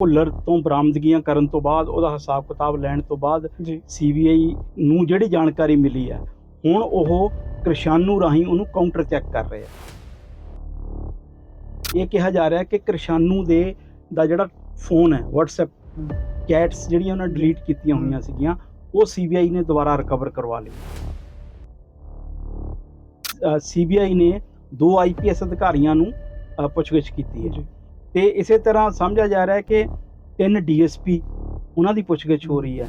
ਭੁੱਲਰ ਤੋਂ ਬਰਾਮਦਗੀਆਂ ਕਰਨ ਤੋਂ ਬਾਅਦ ਉਹਦਾ ਹਿਸਾਬ ਕਿਤਾਬ ਲੈਣ ਤੋਂ ਬਾਅਦ ਸੀਬੀਆਈ ਨੂੰ ਜਿਹੜੀ ਜਾਣਕਾਰੀ ਮਿਲੀ ਹੈ ਹੁਣ ਉਹ ਕ੍ਰਿਸ਼ਾਨੂ ਰਾਹੀਂ ਉਹਨੂੰ ਕਾਊਂਟਰ ਚੈੱਕ ਕਰ ਰਹੇ ਆ। ਇਹ ਕਿਹਾ ਜਾ ਰਿਹਾ ਕਿ ਕ੍ਰਿਸ਼ਾਨੂ ਦੇ ਦਾ ਜਿਹੜਾ ਫੋਨ ਹੈ WhatsApp। ਚੈਟਸ ਜਿਹੜੀਆਂ ਉਹਨਾਂ ਡਿਲੀਟ ਕੀਤੀਆਂ ਹੋਈਆਂ ਸੀਗੀਆਂ ਉਹ ਸੀਬੀਆਈ ਨੇ ਦੁਬਾਰਾ ਰਿਕਵਰ ਕਰਵਾ ਲਈ ਸੀਬੀਆਈ ਨੇ ਦੋ ਆਈਪੀਐਸ ਅਧਿਕਾਰੀਆਂ ਨੂੰ ਪੁੱਛਗਿੱਛ ਕੀਤੀ ਹੈ। ਜੀ। ਤੇ ਇਸੇ ਤਰ੍ਹਾਂ ਸਮਝਿਆ ਜਾ ਰਿਹਾ ਹੈ ਕਿ ਤਿੰਨ ਡੀਐਸਪੀ ਉਹਨਾਂ ਦੀ ਪੁੱਛਗਿੱਛ ਹੋ ਰਹੀ ਹੈ।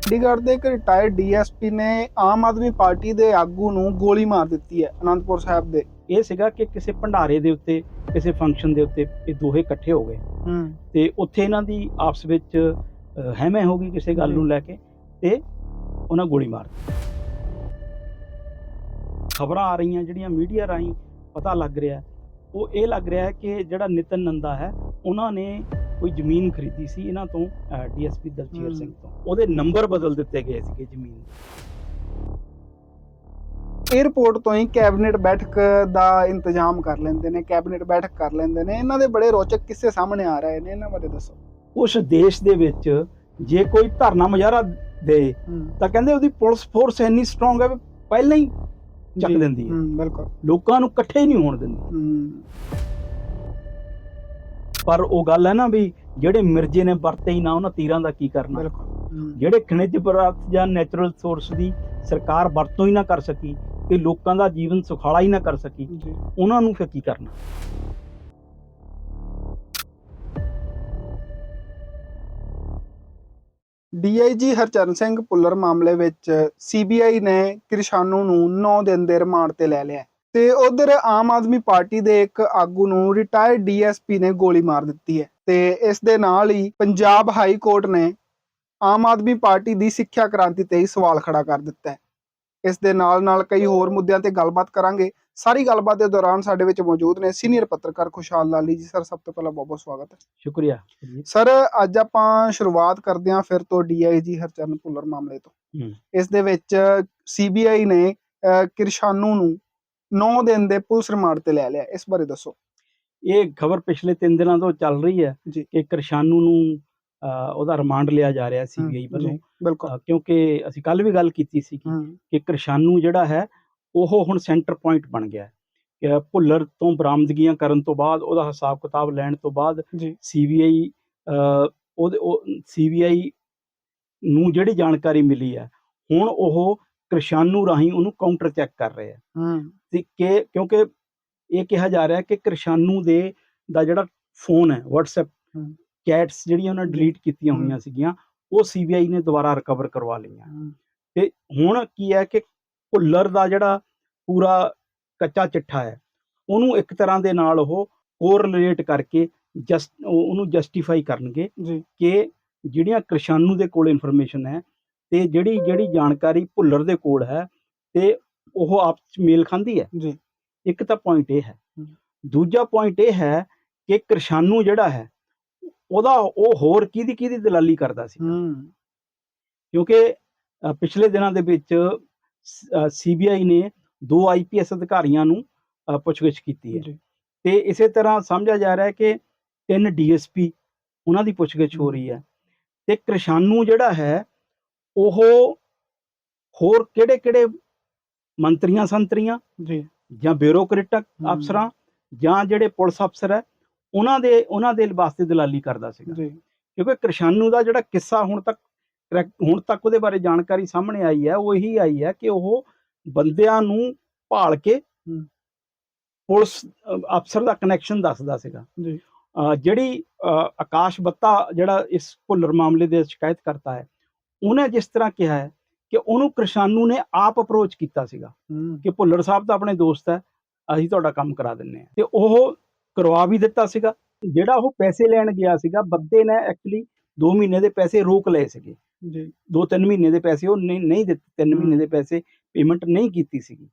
ਚੰਡੀਗੜ੍ਹ ਦੇ ਇੱਕ ਰਿਟਾਇਰਡ ਡੀਐਸਪੀ ਨੇ ਆਮ ਆਦਮੀ ਪਾਰਟੀ ਦੇ ਆਗੂ ਨੂੰ ਗੋਲੀ ਮਾਰ ਦਿੱਤੀ ਹੈ ਅਨੰਦਪੁਰ ਸਾਹਿਬ ਦੇ। ਇਹ ਸੀਗਾ ਕਿ ਕਿਸੇ ਭੰਡਾਰੇ ਦੇ ਉੱਤੇ ਕਿਸੇ ਫੰਕਸ਼ਨ ਦੇ ਉੱਤੇ ਇਹ ਦੋਹੇ ਇਕੱਠੇ ਹੋ ਗਏ। ਹੂੰ। ਤੇ ਉੱਥੇ ਇਹਨਾਂ ਦੀ ਆਪਸ ਵਿੱਚ ਹੈਮੇ ਹੋ ਗਈ ਕਿਸੇ ਗੱਲ ਨੂੰ ਲੈ ਕੇ ਤੇ ਉਹਨਾਂ ਗੋਲੀ ਮਾਰ ਦਿੱਤੀ। ਖਬਰਾਂ ਆ ਰਹੀਆਂ ਜਿਹੜੀਆਂ ਮੀਡੀਆ ਰਾਹੀਂ ਪਤਾ ਲੱਗ ਰਿਹਾ ਉਹ ਇਹ ਲੱਗ ਰਿਹਾ ਹੈ ਕਿ ਜਿਹੜਾ ਨਿਤਨ ਨੰਦਾ ਹੈ ਉਹਨਾਂ ਨੇ ਕੋਈ ਜ਼ਮੀਨ ਖਰੀਦੀ ਸੀ ਇਹਨਾਂ ਤੋਂ ਡੀਐਸਪੀ ਹਮ। ਸਿੰਘ ਤੋਂ। ਉਹਦੇ ਨੰਬਰ ਬਦਲ ਦਿੱਤੇ ਗਏ ਸੀਗੇ ਜ਼ਮੀਨ ਦੇ। 에ਅਰਪੋਰਟ ਤੋਂ ਹੀ ਕੈਬਨਿਟ ਬੈਠਕ ਦਾ ਇੰਤਜ਼ਾਮ ਕਰ ਲੈਂਦੇ ਨੇ ਕੈਬਨਿਟ ਬੈਠਕ ਕਰ ਲੈਂਦੇ ਨੇ। ਇਹਨਾਂ ਦੇ ਬੜੇ ਰੋਚਕ ਕਿੱਸੇ ਸਾਹਮਣੇ ਆ ਰਹੇ ਨੇ ਇਹਨਾਂ ਬਾਰੇ ਦੱਸੋ। ਉਸ ਦੇਸ਼ ਦੇ ਵਿੱਚ ਜੇ ਕੋਈ ਧਰਨਾ ਮੁਜ਼ਾਹਰਾ ਦੇ ਤਾਂ ਕਹਿੰਦੇ ਉਹਦੀ ਪੁਲਿਸ ਫੋਰਸ ਇੰਨੀ ਸਟਰੋਂਗ ਹੈ ਪਹਿਲਾਂ ਹੀ ਚੱਕ। ਦਿੰਦੀ ਹੈ। ਬਿਲਕੁਲ। ਲੋਕਾਂ ਨੂੰ ਇਕੱਠੇ ਹੀ ਨਹੀਂ ਹੋਣ ਦਿੰਦੀ। ਪਰ ਉਹ ਗੱਲ ਹੈ ਨਾ ਵੀ ਜਿਹੜੇ ਮਿਰਜੇ ਨੇ ਵਰਤੇ ਹੀ ਨਾ ਉਹਨਾਂ ਤੀਰਾਂ ਦਾ ਕੀ ਕਰਨਾ? ਬਿਲਕੁਲ। ਜਿਹੜੇ ਖਣਿਜ ਪਦਾਰਥ ਜਾਂ ਨੈਚੁਰਲ ਸੋਰਸ ਦੀ ਸਰਕਾਰ ਵਰਤੋਂ ਹੀ ਨਾ ਕਰ ਸਕੀ ਤੇ ਲੋਕਾਂ ਦਾ ਜੀਵਨ ਸੁਖਾਲਾ ਹੀ ਨਾ ਕਰ ਸਕੀ ਉਹਨਾਂ ਨੂੰ ਫਿਰ ਕੀ ਕਰਨਾ? ਡੀਆਈਜੀ ਹਰਚਰਨ ਸਿੰਘ ਪੁੱਲਰ ਮਾਮਲੇ ਵਿੱਚ ਸੀਬੀਆਈ ਨੇ ਕ੍ਰਿਸ਼ਾਨੂ ਨੂੰ 9 ਦਿਨ ਦੇ ਰਿਮਾਂਡ ਤੇ ਲੈ ਲਿਆ ਤੇ ਉਧਰ ਆਮ ਆਦਮੀ ਪਾਰਟੀ ਦੇ ਇੱਕ ਆਗੂ ਨੂੰ ਰਿਟਾਇਰਡ ਡੀਐਸਪੀ ਨੇ ਗੋਲੀ ਮਾਰ ਦਿੱਤੀ ਹੈ ਤੇ ਇਸ ਦੇ ਨਾਲ ਹੀ ਪੰਜਾਬ ਹਾਈ ਕੋਰਟ ਨੇ ਆਮ ਆਦਮੀ ਪਾਰਟੀ ਦੀ ਸਿੱਖਿਆ ਕ੍ਰਾਂਤੀ ਤੇ ਹੀ ਸਵਾਲ ਖੜਾ ਕਰ ਦਿੱਤਾ ਹੈ। ਇਸ ਦੇ ਨਾਲ ਨਾਲ ਕਈ ਹੋਰ ਮੁੱਦਿਆਂ ਤੇ ਗੱਲਬਾਤ ਕਰਾਂਗੇ। ਸਾਰੀ ਗੱਲਬਾਤ ਦੇ ਦੌਰਾਨ ਸਾਡੇ ਵਿੱਚ ਮੌਜੂਦ ਨੇ ਸੀਨੀਅਰ ਪੱਤਰਕਾਰ ਖੁਸ਼ਹਾਲ ਲਾਲੀ ਜੀ। ਸਰ ਸਭ ਤੋਂ ਪਹਿਲਾਂ ਬਹੁਤ ਬਹੁਤ ਸਵਾਗਤ ਹੈ। ਸ਼ੁਕਰੀਆ। ਸਰ ਅੱਜ ਆਪਾਂ ਸ਼ੁਰੂਆਤ ਕਰਦੇ ਹਾਂ ਫਿਰ ਤੋਂ ਡੀਆਈਜੀ ਹਰਚਰਨ ਭੁੱਲਰ ਮਾਮਲੇ ਤੋਂ। ਇਸ ਦੇ ਵਿੱਚ ਸੀਬੀਆਈ ਨੇ ਕਿਰਸ਼ਾਨੂ ਨੂੰ 9 ਦਿਨ ਦੇ ਪੁਲਿਸ ਰਿਮਾਂਡ ਤੇ ਲੈ ਲਿਆ। ਇਸ ਬਾਰੇ ਦੱਸੋ। ਇਹ ਖਬਰ ਪਿਛਲੇ 3 ਦਿਨਾਂ ਤੋਂ ਚੱਲ ਰਹੀ ਹੈ। ਕਿ ਕਿਰਸ਼ਾਨੂ ਨੂੰ ਉਹਦਾ ਰਿਮਾਂਡ ਲਿਆ ਜਾ ਰਿਹਾ ਸੀਬੀਆਈ ਵੱਲੋਂ। ਕਿਉਂਕਿ ਅਸੀਂ ਕੱਲ ਵੀ ਗੱਲ ਕੀਤੀ ਸੀ ਕਿ ਕਿਰਸ਼ਾਨੂ ਜਿਹੜਾ ਹੈ ਉਹ ਹੁਣ ਸੈਂਟਰ ਪੁਆਇੰਟ ਬਣ ਗਿਆ ਹੈ ਭੁੱਲਰ ਤੋਂ ਬਰਾਮਦਗੀਆਂ ਕਰਨ ਤੋਂ ਬਾਅਦ ਉਹਦਾ ਹਿਸਾਬ ਕਿਤਾਬ ਲੈਣ ਤੋਂ ਬਾਅਦ ਸੀਬੀਆਈ ਉਹਦੇ ਉਹ ਸੀਬੀਆਈ ਨੂੰ ਜਿਹੜੀ ਜਾਣਕਾਰੀ ਮਿਲੀ ਹੈ ਹੁਣ ਉਹ ਕਿਰਸ਼ਾਨੂ ਰਾਹੀਂ ਉਹਨੂੰ ਕਾਊਂਟਰ ਚੈੱਕ ਕਰ ਰਹੇ ਆ ਹੂੰ ਤੇ ਕਿ ਕਿਉਂਕਿ ਇਹ ਕਿਹਾ ਜਾ ਰਿਹਾ ਕਿ ਕਿਰਸ਼ਾਨੂ ਦੇ ਦਾ ਜਿਹੜਾ ਫੋਨ ਹੈ WhatsApp। ਚੈਟਸ ਜਿਹੜੀਆਂ ਉਹਨਾਂ। ਡਿਲੀਟ ਕੀਤੀਆਂ। ਹੋਈਆਂ ਸੀਗੀਆਂ ਉਹ ਸੀਬੀਆਈ ਨੇ ਦੁਬਾਰਾ ਰਿਕਵਰ ਕਰਵਾ ਲਈਆਂ ਤੇ ਹੁਣ ਕੀ ਹੈ ਕਿ ਭੁੱਲਰ ਦਾ ਜਿਹੜਾ ਪੂਰਾ ਕੱਚਾ ਚਿੱਠਾ ਹੈ ਉਹਨੂੰ ਇੱਕ ਤਰ੍ਹਾਂ ਦੇ ਨਾਲ ਉਹ ਕੋਰਿਲੇਟ ਕਰਕੇ ਜਸਟ ਉਹਨੂੰ ਜਸਟੀਫਾਈ ਕਰਨਗੇ ਕਿ ਜਿਹੜੀਆਂ ਕਿਰਸ਼ਾਨੂ ਦੇ ਕੋਲ ਇਨਫੋਰਮੇਸ਼ਨ ਹੈ ਤੇ ਜਿਹੜੀ ਜਿਹੜੀ ਜਾਣਕਾਰੀ ਭੁੱਲਰ ਦੇ ਕੋਲ ਹੈ ਤੇ ਉਹ ਆਪਸ ਚ ਮੇਲ ਖਾਂਦੀ ਹੈ। ਜੀ। ਇੱਕ ਤਾਂ ਪੁਆਇੰਟ ਇਹ ਹੈ। ਦੂਜਾ ਪੁਆਇੰਟ ਇਹ ਹੈ ਕਿ ਕਿਰਸ਼ਾਨੂ ਜਿਹੜਾ ਹੈ ਉਹਦਾ ਉਹ ਹੋਰ ਕਿਹਦੀ ਕਿਹਦੀ ਦਲਾਲੀ ਕਰਦਾ ਸੀ। ਹੂੰ। ਕਿਉਂਕਿ ਪਿਛਲੇ ਦਿਨਾਂ ਦੇ ਵਿੱਚ ਸੀਬੀਆਈ ਨੇ ਦੋ ਆਈਪੀਐਸ ਅਧਿਕਾਰੀਆਂ ਨੂੰ ਪੁੱਛਗਿੱਛ ਕੀਤੀ ਹੈ। ਤੇ ਇਸੇ ਤਰ੍ਹਾਂ ਸਮਝਿਆ ਜਾ ਰਿਹਾ ਹੈ ਕਿ ਤਿੰਨ ਡੀਐਸਪੀ ਉਹਨਾਂ ਦੀ ਪੁੱਛਗਿੱਛ ਹੋ ਰਹੀ ਹੈ। ਤੇ ਕ੍ਰਿਸ਼ਾਨੂ ਜਿਹੜਾ ਹੈ ਉਹ ਹੋਰ ਕਿਹੜੇ-ਕਿਹੜੇ ਮੰਤਰੀਆਂ ਸੰਤਰੀਆਂ ਜੀ। ਜਾਂ ਬਿਊਰੋਕਰੇਟਕ। ਅਫਸਰਾਂ ਜਾਂ ਜਿਹੜੇ ਪੁਲਿਸ ਅਫਸਰ ਹੈ ਉਹਨਾਂ ਦੇ ਉਹਨਾਂ ਦੇ ਵਾਸਤੇ ਦਲਾਲੀ ਕਰਦਾ ਸੀਗਾ। ਜੀ। ਕਿਉਂਕਿ ਕ੍ਰਿਸ਼ਾਨੂ ਦਾ ਜਿਹੜਾ ਕਿੱਸਾ ਹੁਣ ਤੱਕ ਹੁਣ ਤੱਕ ਉਹਦੇ ਬਾਰੇ ਜਾਣਕਾਰੀ ਸਾਹਮਣੇ ਆਈ ਹੈ ਉਹ ਇਹੀ ਆਈ ਹੈ ਕਿ ਉਹ ਬੰਦਿਆਂ ਨੂੰ ਭਾਲ ਕੇ। ਪੁਲਿਸ ਅਫਸਰ ਦਾ ਕਨੈਕਸ਼ਨ ਦੱਸਦਾ ਸੀਗਾ। ਜੀ। ਜਿਹੜੀ ਆਕਾਸ਼ ਬੱਤਾ ਜਿਹੜਾ ਇਸ ਭੁੱਲਰ ਮਾਮਲੇ ਦੇ ਸ਼ਿਕਾਇਤ ਕਰਤਾ ਹੈ ਉਹਨੇ ਜਿਸ ਤਰ੍ਹਾਂ ਕਿਹਾ ਹੈ ਕਿ ਉਹਨੂੰ ਕ੍ਰਿਸ਼ਾਨੂ ਨੇ ਆਪ ਅਪਰੋਚ ਕੀਤਾ ਸੀਗਾ ਕਿ ਭੁੱਲਰ ਸਾਹਿਬ ਤਾਂ ਆਪਣੇ ਦੋਸਤ ਹੈ ਅਸੀਂ ਤੁਹਾਡਾ ਕੰਮ ਕਰਾ ਦਿੰਨੇ ਆ ਤੇ ਉਹ ਕਰਵਾ ਵੀ ਦਿੱਤਾ ਸੀਗਾ ਜਿਹੜਾ ਉਹ ਪੈਸੇ ਲੈਣ ਗਿਆ ਸੀਗਾ ਬੰਦੇ ਨੇ ਐਕਚੁਅਲੀ 2 ਮਹੀਨੇ ਦੇ ਪੈਸੇ ਰੋਕ ਲਏ ਸੀਗੇ। ਜੀ 2-3 ਮਹੀਨੇ ਦੇ ਪੈਸੇ ਉਹ ਨਹੀਂ ਨਹੀਂ ਦਿੱਤੇ 3 ਹਮ। ਮਹੀਨੇ ਦੇ ਪੈਸੇ ਪੇਮੈਂਟ ਨਹੀਂ ਕੀਤੀ ਸੀਗੀ।